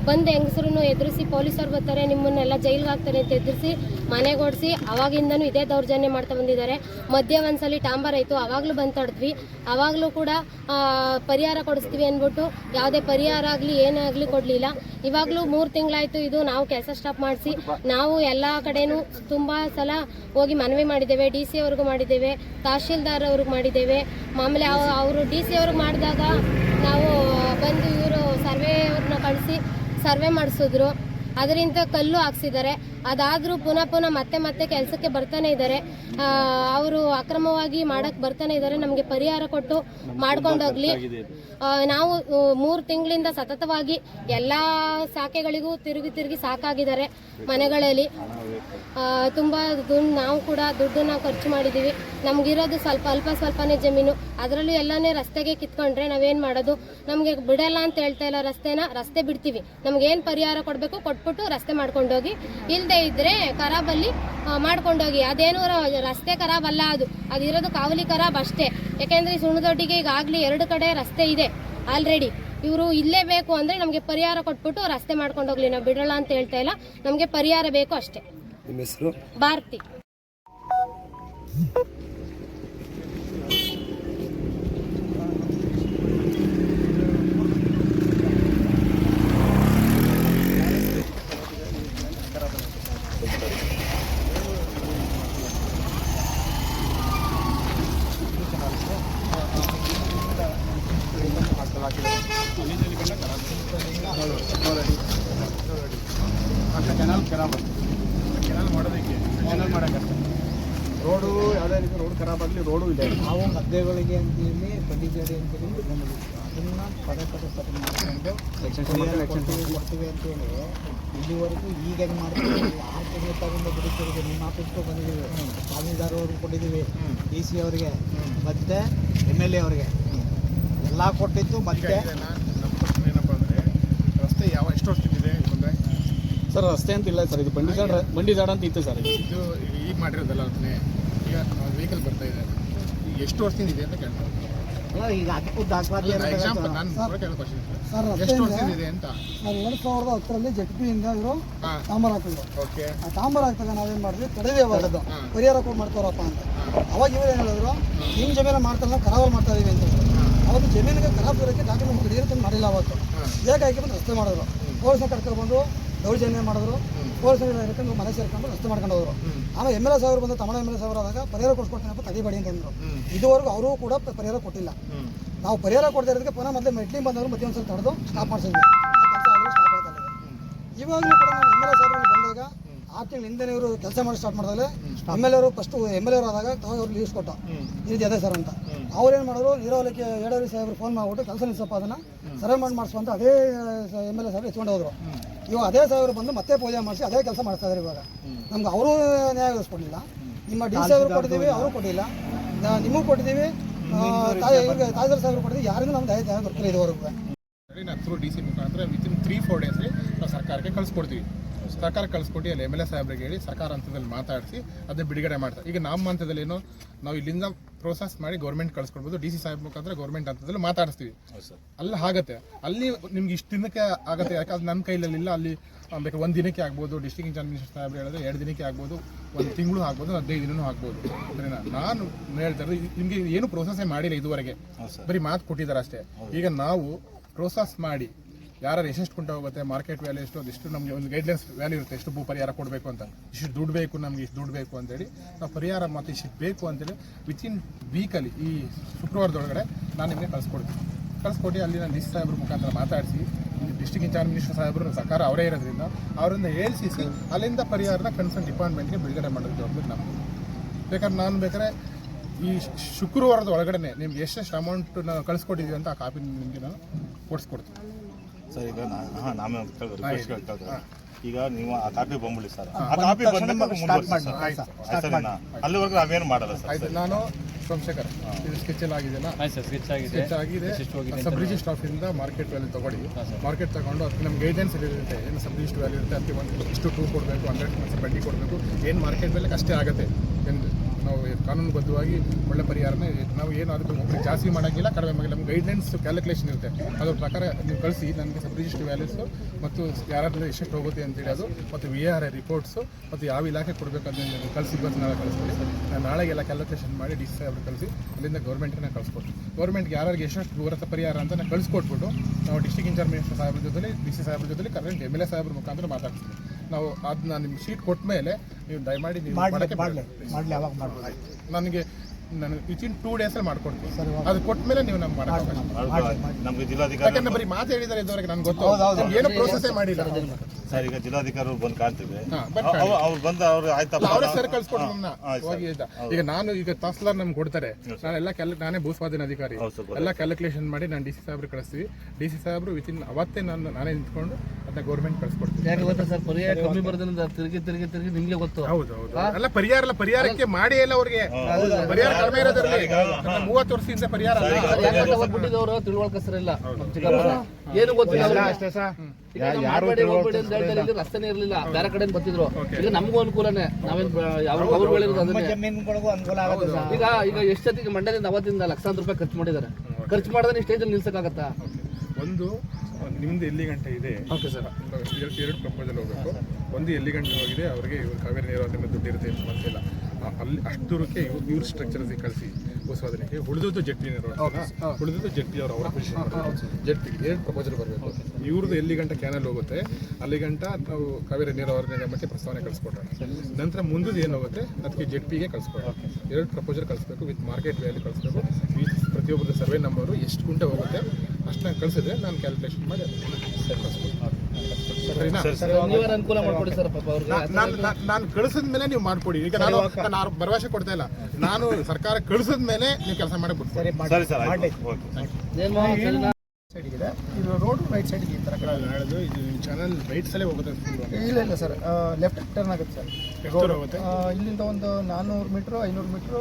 ಬಂದು ಹೆಂಗಸರು ಎದುರಿಸಿ, ಪೊಲೀಸರು ಬರ್ತಾರೆ, ನಿಮ್ಮನ್ನೆಲ್ಲ ಜೈಲ್ಗೆ ಹಾಕ್ತಾರೆ ಅಂತ ಎದುರಿಸಿ ಮನೆಗೆ ಓಡಿಸಿ ಅವಾಗಿಂದನೂ ಇದೇ ದೌರ್ಜನ್ಯ ಮಾಡ್ತಾ ಬಂದಿದ್ದಾರೆ. ಮಧ್ಯೆ ಒಂದ್ಸಲಿ ಟಾಂಬರ್ ಆಯಿತು ಆವಾಗಲೂ ಬಂದು ತಡೆದ್ವಿ ಅವಾಗಲೂ ಕೂಡ ಪರಿಹಾರ ಕೊಡಿಸ್ತೀವಿ ಅಂದ್ಬಿಟ್ಟು ಯಾವುದೇ ಪರಿಹಾರ ಆಗಲಿ, ಏನೇ ಆಗಲಿ ಕೊಡಲಿಲ್ಲ. ಇವಾಗಲೂ ಮೂರು ತಿಂಗಳಾಯಿತು ಇದು, ನಾವು ಕೆಲಸ ಸ್ಟಾಪ್ ಮಾಡಿಸಿ, ನಾವು ಎಲ್ಲ ಕಡೆನೂ ತುಂಬ ಸಲ ಹೋಗಿ ಮನವಿ ಮಾಡಿದ್ದೇವೆ, ಡಿ ಸಿ ಅವ್ರಿಗೂ ಮಾಡಿದ್ದೇವೆ, ತಹಶೀಲ್ದಾರ್ ಅವ್ರಿಗೆ ಮಾಡಿದ್ದೇವೆ. ಮಾಮೂಲಿ ಅವರು ಡಿ ಸಿ ಅವ್ರಿಗೆ ಮಾಡಿದಾಗ ನಾವು ಬಂದು ಇವರು ಸರ್ವೆ ಅವ್ರನ್ನ ಕಳಿಸಿ ಸರ್ವೆ ಮಾಡಿಸಿದ್ರು. ಅದರಿಂದ ಕಲ್ಲು ಹಾಕ್ಸಿದ್ದಾರೆ. ಅದಾದರೂ ಪುನಃ ಪುನಃ ಮತ್ತೆ ಮತ್ತೆ ಕೆಲಸಕ್ಕೆ ಬರ್ತಾನೆ ಇದ್ದಾರೆ. ಅವರು ಅಕ್ರಮವಾಗಿ ಮಾಡಕ್ಕೆ ಬರ್ತಾನೆ ಇದ್ದಾರೆ. ನಮಗೆ ಪರಿಹಾರ ಕೊಟ್ಟು ಮಾಡ್ಕೊಂಡೋಗ್ಲಿ. ನಾವು ಮೂರು ತಿಂಗಳಿಂದ ಸತತವಾಗಿ ಎಲ್ಲ ಶಾಖೆಗಳಿಗೂ ತಿರುಗಿ ತಿರುಗಿ ಸಾಕಾಗಿದ್ದಾರೆ ಮನೆಗಳಲ್ಲಿ. ತುಂಬ ದುಡ್ಡು ನಾವು ಕೂಡ ದುಡ್ಡನ್ನ ಖರ್ಚು ಮಾಡಿದ್ದೀವಿ ನಮಗಿರೋದು ಸ್ವಲ್ಪ, ಅಲ್ಪ ಸ್ವಲ್ಪನೇ ಜಮೀನು. ಅದರಲ್ಲೂ ಎಲ್ಲನೇ ರಸ್ತೆಗೆ ಕಿತ್ಕೊಂಡ್ರೆ ನಾವೇನು ಮಾಡೋದು? ನಮಗೆ ಬಿಡಲ್ಲ ಅಂತ ಹೇಳ್ತಾ ಇಲ್ಲ ರಸ್ತೆನ. ರಸ್ತೆ ಬಿಡ್ತೀವಿ. ನಮಗೇನು ಪರಿಹಾರ ಕೊಡಬೇಕು? ಕೊಟ್ಬಿಟ್ಟು ರಸ್ತೆ ಮಾಡ್ಕೊಂಡೋಗಿ. ಇಲ್ಲದೆ ಇದ್ದರೆ ಖರಾಬಲ್ಲಿ ಮಾಡ್ಕೊಂಡೋಗಿ. ಅದೇನು ರಸ್ತೆ ಖರಾಬ್ ಅಲ್ಲ ಅದು. ಅದಿರೋದು ಕಾವಲಿ ಖರಾಬ್ ಅಷ್ಟೇ. ಯಾಕೆಂದರೆ ಸುಣ್ಣದೊಡ್ಡಿಗೆ ಈಗಾಗಲೇ ಎರಡು ಕಡೆ ರಸ್ತೆ ಇದೆ ಆಲ್ರೆಡಿ ಇವರು ಇಲ್ಲೇ ಬೇಕು ಅಂದರೆ ನಮಗೆ ಪರಿಹಾರ ಕೊಟ್ಬಿಟ್ಟು ರಸ್ತೆ ಮಾಡ್ಕೊಂಡೋಗ್ಲಿ. ನಾವು ಬಿಡಲ್ಲ ಅಂತ ಹೇಳ್ತಾ ಇಲ್ಲ. ನಮಗೆ ಪರಿಹಾರ ಬೇಕು ಅಷ್ಟೇ.
ನಿಮ್ಮ ಕೆನಾಲ್
ಭಾರತಿ
ರೋಡು ಯಾವುದೇ ರೀತಿ ರೋಡ್ ಖರಾಬ್ ಆಗಲಿ ರೋಡು ಇದೆ ನಾವು ಮಧ್ಯಗಳಿಗೆ ಅಂತೇಳಿ ಬಂದಿದ್ದೇವೆ ಅಂತೇಳಿ ಬಂದಿದ್ದೀವಿ ಅದನ್ನ ಪದೇ ಪದೇ ಪದೇ ಮಾಡಿಕೊಂಡು ಕೊಡ್ತೀವಿ ಅಂತೇಳಿ ಇಲ್ಲಿವರೆಗೂ ಈಗ ಹೆಂಗೆ ಮಾಡ್ತೀವಿ ಆರು ತಿಂಗಳು ತಗೊಂಡು ಬಿಡಿಸಿರೋದು ನಿಮ್ಮ ಆಫೀಸ್ಗೂ ಬಂದಿದ್ದೀವಿ ತಹಸೀಲ್ದಾರ್ ಅವ್ರಿಗೆ ಕೊಟ್ಟಿದ್ದೀವಿ ಡಿ ಸಿ ಅವರಿಗೆ ಮತ್ತೆ ಎಂ ಎಲ್ ಎ ಅವರಿಗೆ ಎಲ್ಲ ಕೊಟ್ಟಿದ್ದು ಮತ್ತೆ
ನಮ್ಮ ಪ್ರಶ್ನೆ ಏನಪ್ಪ ಅಂದರೆ ರಸ್ತೆ ಯಾವ ಎಷ್ಟು ವರ್ಷದಿಂದಿದೆ ಮುಂದೆ?
ಸರ್ ರಸ್ತೆ ಅಂತ ಇಲ್ಲ ಸರ್ ಇದು ಬಂಡಿ ಜಾಡ ಬಂಡಿ ಜಾಡ ಅಂತ ಇತ್ತು ಸರ್
ಇದು. ಈಗ ಮಾಡಿರೋದಲ್ಲ ಅದನ್ನೇ. ಈಗ ವೆಹಿಕಲ್ ಬರ್ತಾ ಇದೆ. ಈಗ ಎಷ್ಟು ವರ್ಷದಿಂದ ಇದೆ ಅಂತ ಕೇಳ್ತಾರೆ
ಈಗ ಅದಕ್ಕೂ ದಾಖಲಾತಿ
ಎಕ್ಸಾಂಪಲ್ ನಾನು ಕೇಳೋ ಕ್ವಶನ್
ಸರ್
ಎಷ್ಟು ವರ್ಷದಿಂದ ಇದೆ ಅಂತ?
ಎರಡು ಸಾವಿರದ ಹತ್ತರಲ್ಲಿ ಜೆಟ್ ಪಿಯಿಂದ ಇವರು
ಹಾಂ.
ಹಾಕಿದ್ರು.
ಓಕೆ.
ಆ ತಾಂಬರ ಹಾಕ್ದಾಗ ನಾವೇನು ಮಾಡಿದ್ವಿ? ತಡೆದೇ ಬರೋದು.
ಹಾಂ.
ಪರಿಹಾರ ಕೊಟ್ಟು ಮಾಡ್ತಾರಪ್ಪ ಅಂತ. ಅವಾಗ ಇವ್ರು ಏನು ಹೇಳಿದ್ರು? ನಿಮ್ಮ ಜಮೀನು ಮಾಡ್ತಾರಲ್ಲ ಖರಾಬ್ ಮಾಡ್ತಾ ಇದೀವಿ ಅಂತ ಅವಾಗ ಅವತ್ತು ಜಮೀನಿಗೆ ಖರಾಬ್ ಇರೋಕ್ಕೆ ಡಾಕ್ಯುಮೆಂಟ್ ಮಾಡಿಲ್ಲ ಅವತ್ತು. ಬೇಗ ಹಾಕಿ ಬಂದು ರಸ್ತೆ ಮಾಡಿದ್ರು. ಪೊಲೀಸ್ನ ಕರ್ಕೊಂಡು ದೌರ್ಜನ್ಯ ಮಾಡಿದ್ರು. ಪೊಲೀಸ್ ಇರ್ಕೊಂಡು ಮನೆ ಸೇರ್ಕೊಂಡು ರಸ್ತೆ ಮಾಡ್ಕೊಂಡು ಹೋದ್ರು. ಆಮೇಲೆ ಎಂ ಎಲ್ ಎ ಸಾವಿರ ಬಂದು ತಮಿಳು ಎಂ ಎಲ್ ಎ ಸಾವಿರ ಆದಾಗ ಪರಿಹಾರ ಕೊಡ್ಸ್ಕೊಡ್ತೀನಪ್ಪ ತಡಿಬೇಡಿ ಅಂತಂದ್ರು ಇದುವರೆಗೂ ಅವರು ಕೂಡ ಪರಿಹಾರ ಕೊಟ್ಟಿಲ್ಲ. ನಾವು ಪರಿಹಾರ ಕೊಡದೇ ಇರೋದಕ್ಕೆ ಪುನಃ ಮೊದಲೇ ಮೆಟ್ಲಿಂಗ್ ಬಂದವರು ಮತ್ತೆ ಒಂದ್ಸಲ ತಡೆದು ಸ್ಟಾಪ್ ಮಾಡಿಸಿದ್ವಿ. ಇವಾಗಲೂ ಕೂಡ ನಾವು ಎಂ ಎಲ್ ಎ ಸಾವಿರ ಬಂದಾಗ ಆರು ತಿಂಗಳ ಹಿಂದೆ ಇವರು ಕೆಲಸ ಮಾಡಿ ಸ್ಟಾರ್ಟ್ ಮಾಡಿದ್ರೆ ಎಂ ಎಲ್ ಅವರು ಫಸ್ಟ್ ಎಂ ಎಲ್ ಎರು ಆದಾಗ ತಾವಾಗ ಅವ್ರು ಲೀಸ್ಟ್ ಕೊಟ್ಟ. ಈ ರೀತಿ ಅದೇ ಸರ್ ಅಂತ. ಅವ್ರು ಏನು ಮಾಡಿದ್ರು ನೀರಾವರಿಗೆ ಏಡಾರಿ ಸಾಹೇಬ್ರು ಫೋನ್ ಮಾಡ್ಬಿಟ್ಟು ಕೆಲಸ ನಿಲ್ಸಪ್ಪ ಅದನ್ನು ಸರ್ವೆ ಮಾಡಿ ಮಾಡಿಸುವಂತ ಅದೇ ಎಂ ಎಲ್ ಎ ಸಾಹೇಬ್ರು ಎತ್ಕೊಂಡು ಹೋದ್ರು. ಇವಾಗ ಅದೇ ಸಾಹೇಬ್ರು ಬಂದು ಮತ್ತೆ ಪೂಜೆ ಮಾಡಿಸಿ ಅದೇ ಕೆಲಸ ಮಾಡ್ತಾ ಇದ್ದಾರೆ ಇವಾಗ. ನಮ್ಗೆ ಅವರು ನ್ಯಾಯ ಕೊಡಲಿಲ್ಲ ನಿಮ್ಮ ಡಿ ಸಿ ಅವರು ಕೊಟ್ಟಿದ್ದೀವಿ ಅವರು. ಕೊಟ್ಟಿಲ್ಲ. ನಾ- ನಿಮಗೂ ಕೊಟ್ಟಿದ್ದೀವಿ. ಆ, ತಾಜರ್ ಸಾಹೇಬ್ರು ಕೊಟ್ಟಿದ್ದೀವಿ. ಯಾರಿಂದ ನಮ್ಗೆ ದಯ ದಯ ಗೊತ್ತಿಲ್ಲ ಇದುವರೆಗೂ.
ಡಿ ಸಿ ಮುಖಾಂತರ ವಿತಿನ್ ತ್ರೀ ಫೋರ್ ಡೇಸಲ್ಲಿ ನಾವು ಸರ್ಕಾರಕ್ಕೆ ಕಳಿಸ್ಕೊಡ್ತೀವಿ. ಸರ್ಕಾರ ಕಳಿಸ್ಕೊಟ್ಟು ಅಲ್ಲಿ ಎಂ ಎಲ್ ಎ ಸಾಹೇಬ್ರಿಗೆ ಹೇಳಿ ಸರ್ಕಾರ ಹಂತದಲ್ಲಿ ಮಾತಾಡಿಸಿ ಅದನ್ನ ಬಿಡುಗಡೆ ಮಾಡ್ತಾರೆ. ಈಗ ನಮ್ಮ ಹಂತದಲ್ಲಿ ಏನು ನಾವು ಇಲ್ಲಿಂದ ಪ್ರೋಸೆಸ್ ಮಾಡಿ ಗೌರ್ಮೆಂಟ್ ಕಳ್ಸ್ಕೊಡ್ಬೋದು. ಡಿ ಸಿ ಸಾಹೇಬ್ ಮುಖಾಂತರ ಗೌರ್ಮೆಂಟ್ ಹಂತದಲ್ಲಿ ಮಾತಾಡಿಸ್ತೀವಿ. ಅಲ್ಲಿ ಆಗತ್ತೆ. ಅಲ್ಲಿ ನಿಮ್ಗೆ ಇಷ್ಟು ದಿನಕ್ಕೆ ಆಗುತ್ತೆ. ಯಾಕಂದ್ರೆ ನನ್ನ ಕೈಲಲ್ಲಿ ಇಲ್ಲ. ಅಲ್ಲಿ ಬೇಕು ಬೇಕಾದ್ರೆ ಒಂದು ದಿನಕ್ಕೆ ಆಗ್ಬೋದು. ಡಿಸ್ಟಿಕ್ ಇನ್ಚಾರ್ಜ್ ಮಿನಿಸ್ಟರ್ ಸಾಹೇಬ್ರು ಹೇಳಿದ್ರೆ ಎರಡು ದಿನಕ್ಕೆ ಆಗ್ಬೋದು. ಒಂದು ತಿಂಗಳು ಆಗ್ಬೋದು ಹದಿನೈದು ದಿನವೂ ಆಗ್ಬೋದು. ಅಂದ್ರೆ ನಾನು ಹೇಳ್ತಾ ಇರೋದು ನಿಮಗೆ ಏನು ಪ್ರೋಸೆಸ್ಸೇ ಮಾಡಿಲ್ಲ ಇದುವರೆಗೆ. ಬರೀ ಮಾತು ಕೊಟ್ಟಿದ್ದಾರೆ ಅಷ್ಟೇ. ಈಗ ನಾವು ಪ್ರೋಸೆಸ್ ಮಾಡಿ ಯಾರು ಎಷ್ಟೆಷ್ಟು ಕೊಂಡು ಹೋಗುತ್ತೆ ಮಾರ್ಕೆಟ್ ವ್ಯಾಲ್ಯೂ ಎಷ್ಟು, ಅದಿಷ್ಟು ನಮಗೆ ಒಂದು ಗೈಡ್ಲೈನ್ಸ್ ವ್ಯಾಲ್ಯೂ ಇರುತ್ತೆ, ಎಷ್ಟು ಭೂ ಪರಿಹಾರ ಕೊಡಬೇಕು ಅಂತ. ಇಷ್ಟು ದುಡ್ಡು ಬೇಕು, ನಮಗೆ ಇಷ್ಟು ದುಡ್ಡು ಬೇಕು ಅಂತೇಳಿ ನಾವು ಪರಿಹಾರ ಮತ್ತು ಇಷ್ಟು ಬೇಕು ಅಂತೇಳಿ ವಿತಿನ್ ವೀಕಲ್ಲಿ ಈ ಶುಕ್ರವಾರದೊಳಗಡೆ ನಾನು ನಿಮಗೆ ಕಳಿಸ್ಕೊಡ್ತೀನಿ. ಕಳಿಸ್ಕೊಟ್ಟು ಅಲ್ಲಿ ನಾನು ಡಿ ಸಿ ಸಾಹೇಬ್ರ ಮುಖಾಂತರ ಮಾತಾಡಿಸಿ ಡಿಸ್ಟ್ರಿಕ್ಟ್ ಇನ್ಚಾರ್ಜ್ ಮಿನಿಸ್ಟರ್ ಸಾಹೇಬರು, ಸರ್ಕಾರ ಅವರೇ ಇರೋದ್ರಿಂದ ಅವರಿಂದ ಹೇಳ್ಸಿಸಿ ಅಲ್ಲಿಂದ ಪರಿಹಾರನ ಕನ್ಸರ್ನ್ ಡಿಪಾರ್ಟ್ಮೆಂಟ್ಗೆ ಬಿಡುಗಡೆ ಮಾಡೋದು ಜವಾಬ್ದಾರಿ ನಮ್ಮದು ಬೇಕಾದ್ರೆ ನಾನು ಬೇಕಾದ್ರೆ ಈ ಶುಕ್ರವಾರದ ಒಳಗಡೆ ನಿಮ್ಗೆ ಎಷ್ಟೆಷ್ಟು ಅಮೌಂಟ್ ನಾವು ಕಳಿಸ್ಕೊಟ್ಟಿದ್ದೀವಿ ಅಂತ ಆ ಕಾಪಿ ನಿಮಗೆ ನಾನು ಕೊಡಿಸ್ಕೊಡ್ತೀನಿ.
ಸರ್ ಈಗ ಹಾಂ ರಿಕ್ವೆಸ್ಟ್ ಕೇಳ್ತಾರೆ ಈಗ ನೀವು ಆ ಕಾಪಿ ಬಂದ್ಬಿಡಿ ಸರ್. ಆ ಕಾಪಿ ಬಂದ್ಮೇಲೆ ಸರ್. ಅಲ್ಲಿವರೆಗೂ ನಾವೇನು ಮಾಡಲ್ಲ ಸರ್
ಆಯ್ತು ನಾನು ಸೋಮಶೇಖರ್. ಇದು ಸ್ಕೆಚ್ ಎಲ್ಲ ಆಗಿದೆಯಲ್ಲ ಸ್ಕೆಚ್ ಆಗಿದೆ. ಸಬ್ ರಿಜಿಸ್ಟರ್ ಆಫೀಸಿಂದ ಮಾರ್ಕೆಟ್ ವ್ಯಾಲ್ಯೂ ತಗೊಳ್ಳಿ. ಮಾರ್ಕೆಟ್ ತಗೊಂಡು ಅದಕ್ಕೆ ನಮ್ಗೆ ಗೈಡೆನ್ಸ್ ಇರುತ್ತೆ. ಏನು ಸಬ್ ರಿಜಿಸ್ಟರ್ ವ್ಯಾಲ್ಯೂ ಇರುತ್ತೆ ಅದಕ್ಕೆ ಒಂದು ಇಷ್ಟು ಟೂ ಕೊಡಬೇಕು ಹಂಡ್ರೆಡ್ ಪರ್ಸೆಂಟ್ ಬಡ್ಡಿ ಕೊಡಬೇಕು. ಏನು ಮಾರ್ಕೆಟ್ ಬೆಲೆ ಅಷ್ಟೇ ಆಗುತ್ತೆ. ಎಂದು ನಾವು ಕಾನೂನುಬದ್ಧವಾಗಿ ಒಳ್ಳೆ ಪರಿಹಾರನ ನಾವು ಏನು ಅದಕ್ಕೆ ಒಬ್ಬರು ಜಾಸ್ತಿ ಮಾಡೋಂಗಿಲ್ಲ, ಕಡಿಮೆ ಮಾಡಿಲ್ಲ ನಮ್ಗೆ ಗೈಡ್ಲೈನ್ಸ್ ಕ್ಯಾಲ್ಕುಲೇಷನ್ ಇರುತ್ತೆ. ಅದ್ರ ಪ್ರಕಾರ ನೀವು ಕಳಿಸಿ, ನನಗೆ ಸಬ್ ರಿಜಿಸ್ಟರ್ ವ್ಯಾಲ್ಯೂಸು ಮತ್ತು ಯಾರಾದ್ರೂ ಎಷ್ಟೆಷ್ಟು ಹೋಗುತ್ತೆ ಅಂತ ಅದು, ಮತ್ತು ವಿ ಆರ್ ಐ ರಿಪೋರ್ಟ್ಸು ಮತ್ತು ಯಾವ ಇಲಾಖೆ ಕೊಡಬೇಕಂತ ಕಳಿಸಿ ಇವತ್ತು ನಾಳೆ ಕಳಿಸ್ತೀನಿ ನಾನು ನಾಳೆಗೆಲ್ಲ ಕ್ಯಾಲ್ಕುಲೇಷನ್ ಮಾಡಿ ಡಿ ಸಿ ಅವ್ರಿಗೆ ಕಳಿಸಿ, ಅಲ್ಲಿಂದ ಗೌರ್ಮೆಂಟ್ನ ಕಳಿಸ್ಕೊಡ್ತೀನಿ. ಗೌರ್ಮೆಂಟ್ಗೆ ಯಾರಿಗೆ ಎಷ್ಟೆಷ್ಟು ಬರುತ್ತೆ ಪರಿಹಾರ ಅಂತ ನಾನು ಕಳಿಸ್ಕೊಟ್ಬಿಟ್ಟು, ನಾವು ಡಿಸ್ಟಿಕ್ ಇನ್ಚಾರ್ಜ್ ಮಿನಿಸ್ಟರ್ ಸಾಹೇಬ್ರ ಜೊತೆ ಡಿ ಸಿ ಸಾಹೇಬ್ರ ಜೊತೆ ಕರೆಂಟ್ ಎಂ ಎಲ್ ಎ ಸಾಹೇಬ್ರ ಮುಖಾಂತರ ಮಾತಾಡ್ತೀವಿ ನಾವು ಅದನ್ನ ನಿಮ್ಗೆ ಶೀಟ್ ಕೊಟ್ಟ ಮೇಲೆ ನೀವು ದಯಮಾಡಿ ನೀವು ಮಾಡಕ್ಕೆ
ಮಾಡಲಿ ಮಾಡಲಿ ಅವಾಗ ಮಾಡ್ಬೋದು.
ನನಗೆ ನಾನು ವಿತಿನ್ ಟೂ ಡೇಸಲ್ಲಿ ಮಾಡ್ಕೊಡ್ತೀನಿ. ಅದು ಕೊಟ್ಟ ಮೇಲೆ ನೀವು ನಮ್ಗೆ ಮಾಡಕ್ಕೆ ಯಾಕಂದ್ರೆ ಬರೀ ಮಾತು ಹೇಳಿದ್ದಾರೆ ಇದುವರೆಗೆ ನನ್ಗೆ ಗೊತ್ತು. ಏನೋ ಏನು ಪ್ರೋಸೆಸ್ಸೇ ಮಾಡಿಲ್ಲ.
ಸರ್ ಈಗ ಜಿಲ್ಲಾಧಿಕಾರಿ ಬಂದು ಕಾಣ್ತೀವಿ. ಅವ್ರು ಬಂದು ಅವ್ರು ಆಯ್ತಪ್ಪ
ಅವರೇ ಸರ್ ನಮ್ಮನ್ನ ಹೋಗಿ
ಸರ್.
ಆಯ್ತಾ ಈಗ ನಾನು ಈಗ ತಹಸೀಲ್ದಾರ್ ನಮ್ಗೆ ಕೊಡ್ತಾರೆ. ನಾನೆಲ್ಲ ಕ್ಯಾಲ್ ನಾನೇ ಭೂಸ್ವಾಧೀನ ಅಧಿಕಾರಿ. ಎಲ್ಲ ಕ್ಯಾಲ್ಕುಲೇಷನ್ ಮಾಡಿ ನಾನು ಡಿ ಸಿ ಸಾಹೇಬ್ರು ಕಳಿಸ್ತೀವಿ. ಡಿ ಸಿ ಸಾಹೇಬ್ರು ವಿತಿನ್ ಅವತ್ತೇ ನಾನು ನಾನೇ ನಿಂತ್ಕೊಂಡು ಅದನ್ನ ಗೌರ್ಮೆಂಟ್ ಕಳ್ಸ್ಕೊಡ್ತೀನಿ.
ಯಾಕೆ ಗೊತ್ತಾ ಸರ್? ಪರಿಹಾರ ಕಮ್ಮಿ ಬರೋದ್ರಿಂದ ತಿರುಗಿ ತಿರುಗಿ ತಿರುಗಿ ನಿಮ್ಗೆ ಗೊತ್ತು.
ಹೌದು ಹೌದು. ಅಲ್ಲ ಪರಿಹಾರ ಅಲ್ಲ ಪರಿಹಾರಕ್ಕೆ ಮಾಡಿ ಇಲ್ಲ ಅವ್ರಿಗೆ. ಪರಿಹಾರ ಕಡಿಮೆ ಇರೋದ್ರಲ್ಲಿ ಮೂವತ್ತು ವರ್ಷದಿಂದ ಪರಿಹಾರ ಅಲ್ಲ.
ಸರ್ ಹೋಗ್ಬಿಟ್ಟಿದವರು ತಿಳುವಳಿಕಸರಿಲ್ಲ. ನಮ್ಮ ಚಿಕ್ಕಪ್ಪನ ಏನು ಗೊತ್ತಿಲ್ಲ ರಸ್ತೆನೇ ಇರಲಿಲ್ಲ. ಬೇರೆ ಕಡೆ ಬರ್ತಿದ್ರು ಈಗ ನಮಗೂ ಅನುಕೂಲನೇ. ನಾವೇನ್ ಈಗ ಈಗ ಎಷ್ಟೊತ್ತಿಗೆ ಮಂಡ್ಯದಿಂದ ಅವತ್ತಿಂದ ಲಕ್ಷಾಂತರ ರೂಪಾಯಿ ಖರ್ಚು ಮಾಡಿದ್ದಾರೆ. ಖರ್ಚು ಮಾಡಿದ್ರೆ ಸ್ಟೇಜಲ್ಲಿ ನಿಲ್ಸಕ್ಕಾಗತ್ತಾ?
ಒಂದು ನಿಮ್ದು ಎಲ್ಲಿ ಗಂಟೆ ಇದೆ? ಸರ್. ಎರಡು ಪ್ರಪೋಸಲ್ ಹೋಗಬೇಕು. ಒಂದು ಎಲ್ಲಿ ಗಂಟೆ ಹೋಗಿದೆ? ಅವರಿಗೆ ಇವ್ರು ಕಾವೇರಿ ನೀರಾವರಿ ದುಡ್ಡು ಇರುತ್ತೆ ಅಂತ ಆ, ಅಲ್ಲಿ ಅಷ್ಟು ದೂರಕ್ಕೆ ಇವ್ರು ಇವ್ರ ಸ್ಟ್ರಕ್ಚರ್ ಕಳಿಸಿ. ಉತ್ಪಾದನೆಗೆ ಉಳಿದದ್ದು ಜೆಟ್ಟಿ ಉಳಿದದ್ದು ಜೆಟ್ಟಿ ಅವರು ಅವರ ಪೊಸಿಷನ್ ಜೆಟ್ಟಿ ಎರಡು ಪ್ರಪೋಸಲ್ ಬರಬೇಕು ಇವ್ರದ್ದು ಎಲ್ಲಿ ಗಂಟ ಕ್ಯಾನಲ್ ಹೋಗುತ್ತೆ? ಅಲ್ಲಿ ಗಂಟ ನಾವು ಕಾವೇರಿ ನೀರಾವರಿ ನಿಗಮಕ್ಕೆ ಪ್ರಸ್ತಾವನೆ ಕಳಿಸ್ಕೊಡೋಣ ನಂತರ ಮುಂದದ್ದು ಏನು ಹೋಗುತ್ತೆ? ಅದಕ್ಕೆ ಜೆಟ್ಪಿಗೆ ಕಳಿಸ್ಕೊಡೋಣ ಎರಡು ಪ್ರಪೋಸಲ್ ಕಳಿಸ್ಬೇಕು ವಿತ್ ಮಾರ್ಕೆಟ್ ವ್ಯಾಲ್ಯೂ ಕಳಿಸ್ಬೇಕು. ಪ್ರತಿಯೊಬ್ಬರ ಸರ್ವೆ ನಂಬರು ಎಷ್ಟು ಗುಂಟೆ ಹೋಗುತ್ತೆ? ಅಷ್ಟನ್ನ ಕಳಿಸಿದ್ರೆ ನಾನು ಕ್ಯಾಲ್ಕುಲೇಷನ್ ಮಾಡಿ ಕಳಿಸ್ಕೊಡ್ತೀನಿ. ನಾನು ನಾನು ಕಳಿಸಿದ ಮೇಲೆ ನೀವು ಮಾಡ್ಕೊಡಿ. ಈಗ ನಾನು ನಾನು ಭರವಸೆ ಕೊಡ್ತಾ ಇಲ್ಲ. ನಾನು ಸರ್ಕಾರ ಕಳಿಸಿದ ಮೇಲೆ ನೀವು ಕೆಲಸ ಮಾಡಿ
ಸರಿ
ಸರ್ ಆಯ್ತು ಓಕೆ
ಏನ್ ಮೋಹನ್ ಸರಿನಾ?
ಸೈಡ್ ಇದೆ ರೋಡು ರೈಟ್ ಸೈಡ್ ಈ ಥರ
ನಾಳೆದು ಇದು ಚಾನಲ್ ರೈಟ್ ಸಲೇ ಹೋಗುತ್ತೆ.
ಇಲ್ಲ ಇಲ್ಲ ಸರ್. ಲೆಫ್ಟ್ ಟರ್ನ್ ಆಗುತ್ತೆ ಸರ್. ಇಲ್ಲಿಂದ ಒಂದು ನಾನ್ನೂರು ಮೀಟ್ರು ಐನೂರು ಮೀಟ್ರು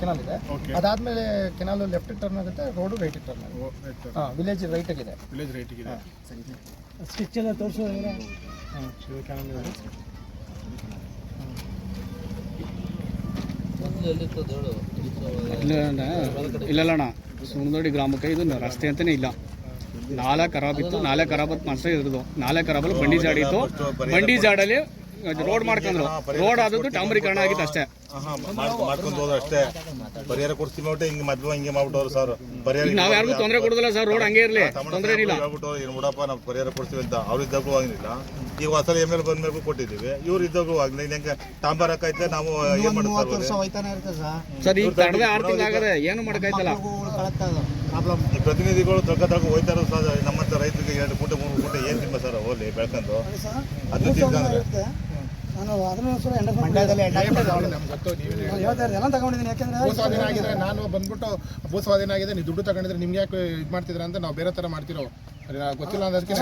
ಕೆನಾಲ್ ಇದೆ. ಅದಾದಮೇಲೆ ಕೆನಾಲ್ ಲೆಫ್ಟ್ ಟರ್ನ್ ಆಗುತ್ತೆ ರೋಡು ರೈಟ್ ಟರ್ನ್ ಆಗುತ್ತೆ. ಹಾಂ ವಿಲೇಜ್ ರೈಟ್ ಆಗಿದೆ.
ವಿಲೇಜ್ ರೈಟಿಗಿದೆ
ಸ್ಟಿಚ್ ಎಲ್ಲ ತೋರಿಸೋ
ಒಂದು ಇಲ್ಲ ಹೇಳು
ಇಲ್ಲಣ್ಣ ಸುಣದೋಡಿ ಗ್ರಾಮಕ್ಕೆ ಇದು ರಸ್ತೆ ಅಂತಾನೆ ಇಲ್ಲ. ನಾಲೆ ಖರಾಬ್ ಇತ್ತು ನಾಲೆ ಖರಾಬ್ ಅಂತ ಮಾತ್ರ ಇರೋದು. ನಾಲೆ ಖರಾಬಲ್ಲಿ ಬಂಡಿ ಜಾಡಿ ಇತ್ತು. ಬಂಡಿ ಜಾಡಲ್ಲಿ ರೋಡ್ ಮಾಡ್ಕೊಂಡ್ರು. ರೋಡ್ ಆದದ್ದು ಡಾಂಬರೀಕರಣ ಆಗಿತ್ತು ಅಷ್ಟೇ.
ಮಾಡ್ಕೊಂಡು ಹೋದ್ರೆ ಅಷ್ಟೇ. ಪರಿಹಾರ ಕೊಡ್ತೀವಿ ನೋಡ್ರಿ ಹಿಂಗೆ ಮದ್ವೆ ಹಿಂಗೆ ಮಾಡ್ಬಿಟ್ಟವ್ರು ಸರ್ ಪರಿಹಾರ
ನಾವ್ ಯಾರಿಗೂ ತೊಂದರೆ ಕೊಡೋದಿಲ್ಲ ಸರ್ ರೋಡ್ ಹಂಗೆ ಇರಲಿ. ತೊಂದರೆ ಇಲ್ಲ
ಹೇಳ್ಬಿಟ್ಟು ಏನು ಬಿಡಪ್ಪ ನಾವು ಪರಿಹಾರ ಕೊಡ್ತೀವಿ ಅಂತ. ಅವ್ರು ಇದ್ದಾಗೂ ಆಗಿಲ್ಲ ಈಗ ಹೊಸ ಎಂ ಎಲ್ ಬಂದ ಮೇಲೂ ಕೊಟ್ಟಿದ್ದೀವಿ. ಇವ್ರು ಇದ್ದಾಗೂ ಆಗಿಲ್ಲ ಇನ್ನು ಹೆಂಗೆ ತಾಂಬಾರಕ್ಕೆ ಐತೆ ನಾವು ಏನು ಮಾಡ್ತಾರೆ
ಸರ್
ಸರ್ ಈಗ ತಡವೆ ಆರು ತಿಂಗಳಾಗದೆ ಏನು ಮಾಡೋಕ್ಕಾಯ್ತಲ್ಲ
ಪ್ರಾಬ್ಲಮ್
ಈ ಪ್ರತಿನಿಧಿಗಳು ತಗ್ಗ ತಗ್ಗ ಹೋಯ್ತಾರೋ ಸರ್ ನಮ್ಮಂತ ರೈತರಿಗೆ ಎರಡು ಕೂಟ ಮೂರು ಕೂಟ ಏನು ತಿಂಬ ಸರ್ ಹೋಗ್ಲಿ ಬೆಳ್ಕೊಂಡು ಅದನ್ನ ತಿಂತಾರೆ
ನಾನು ಅದನ್ನು ಸಹ ಸ್ವಾಧೀನ ಎಲ್ಲ ತಗೊಂಡಿದ್ದೀನಿ. ಯಾಕೆಂದ್ರೆ
ನಾನು ಬಂದ್ಬಿಟ್ಟು ಭೂಸ್ವಾಧೀನ ಆಗಿದೆ ನೀವು ದುಡ್ಡು ತಗೊಂಡಿದ್ರೆ ನಿಮ್ಗೆ ಯಾಕೆ ಇದು ಮಾಡ್ತಿದ್ರ ಅಂತ ನಾವು ಬೇರೆ ತರ ಮಾಡ್ತಿರೋ ಗೊತ್ತಿಲ್ಲ ಅನ್ನೋದಕ್ಕೆ.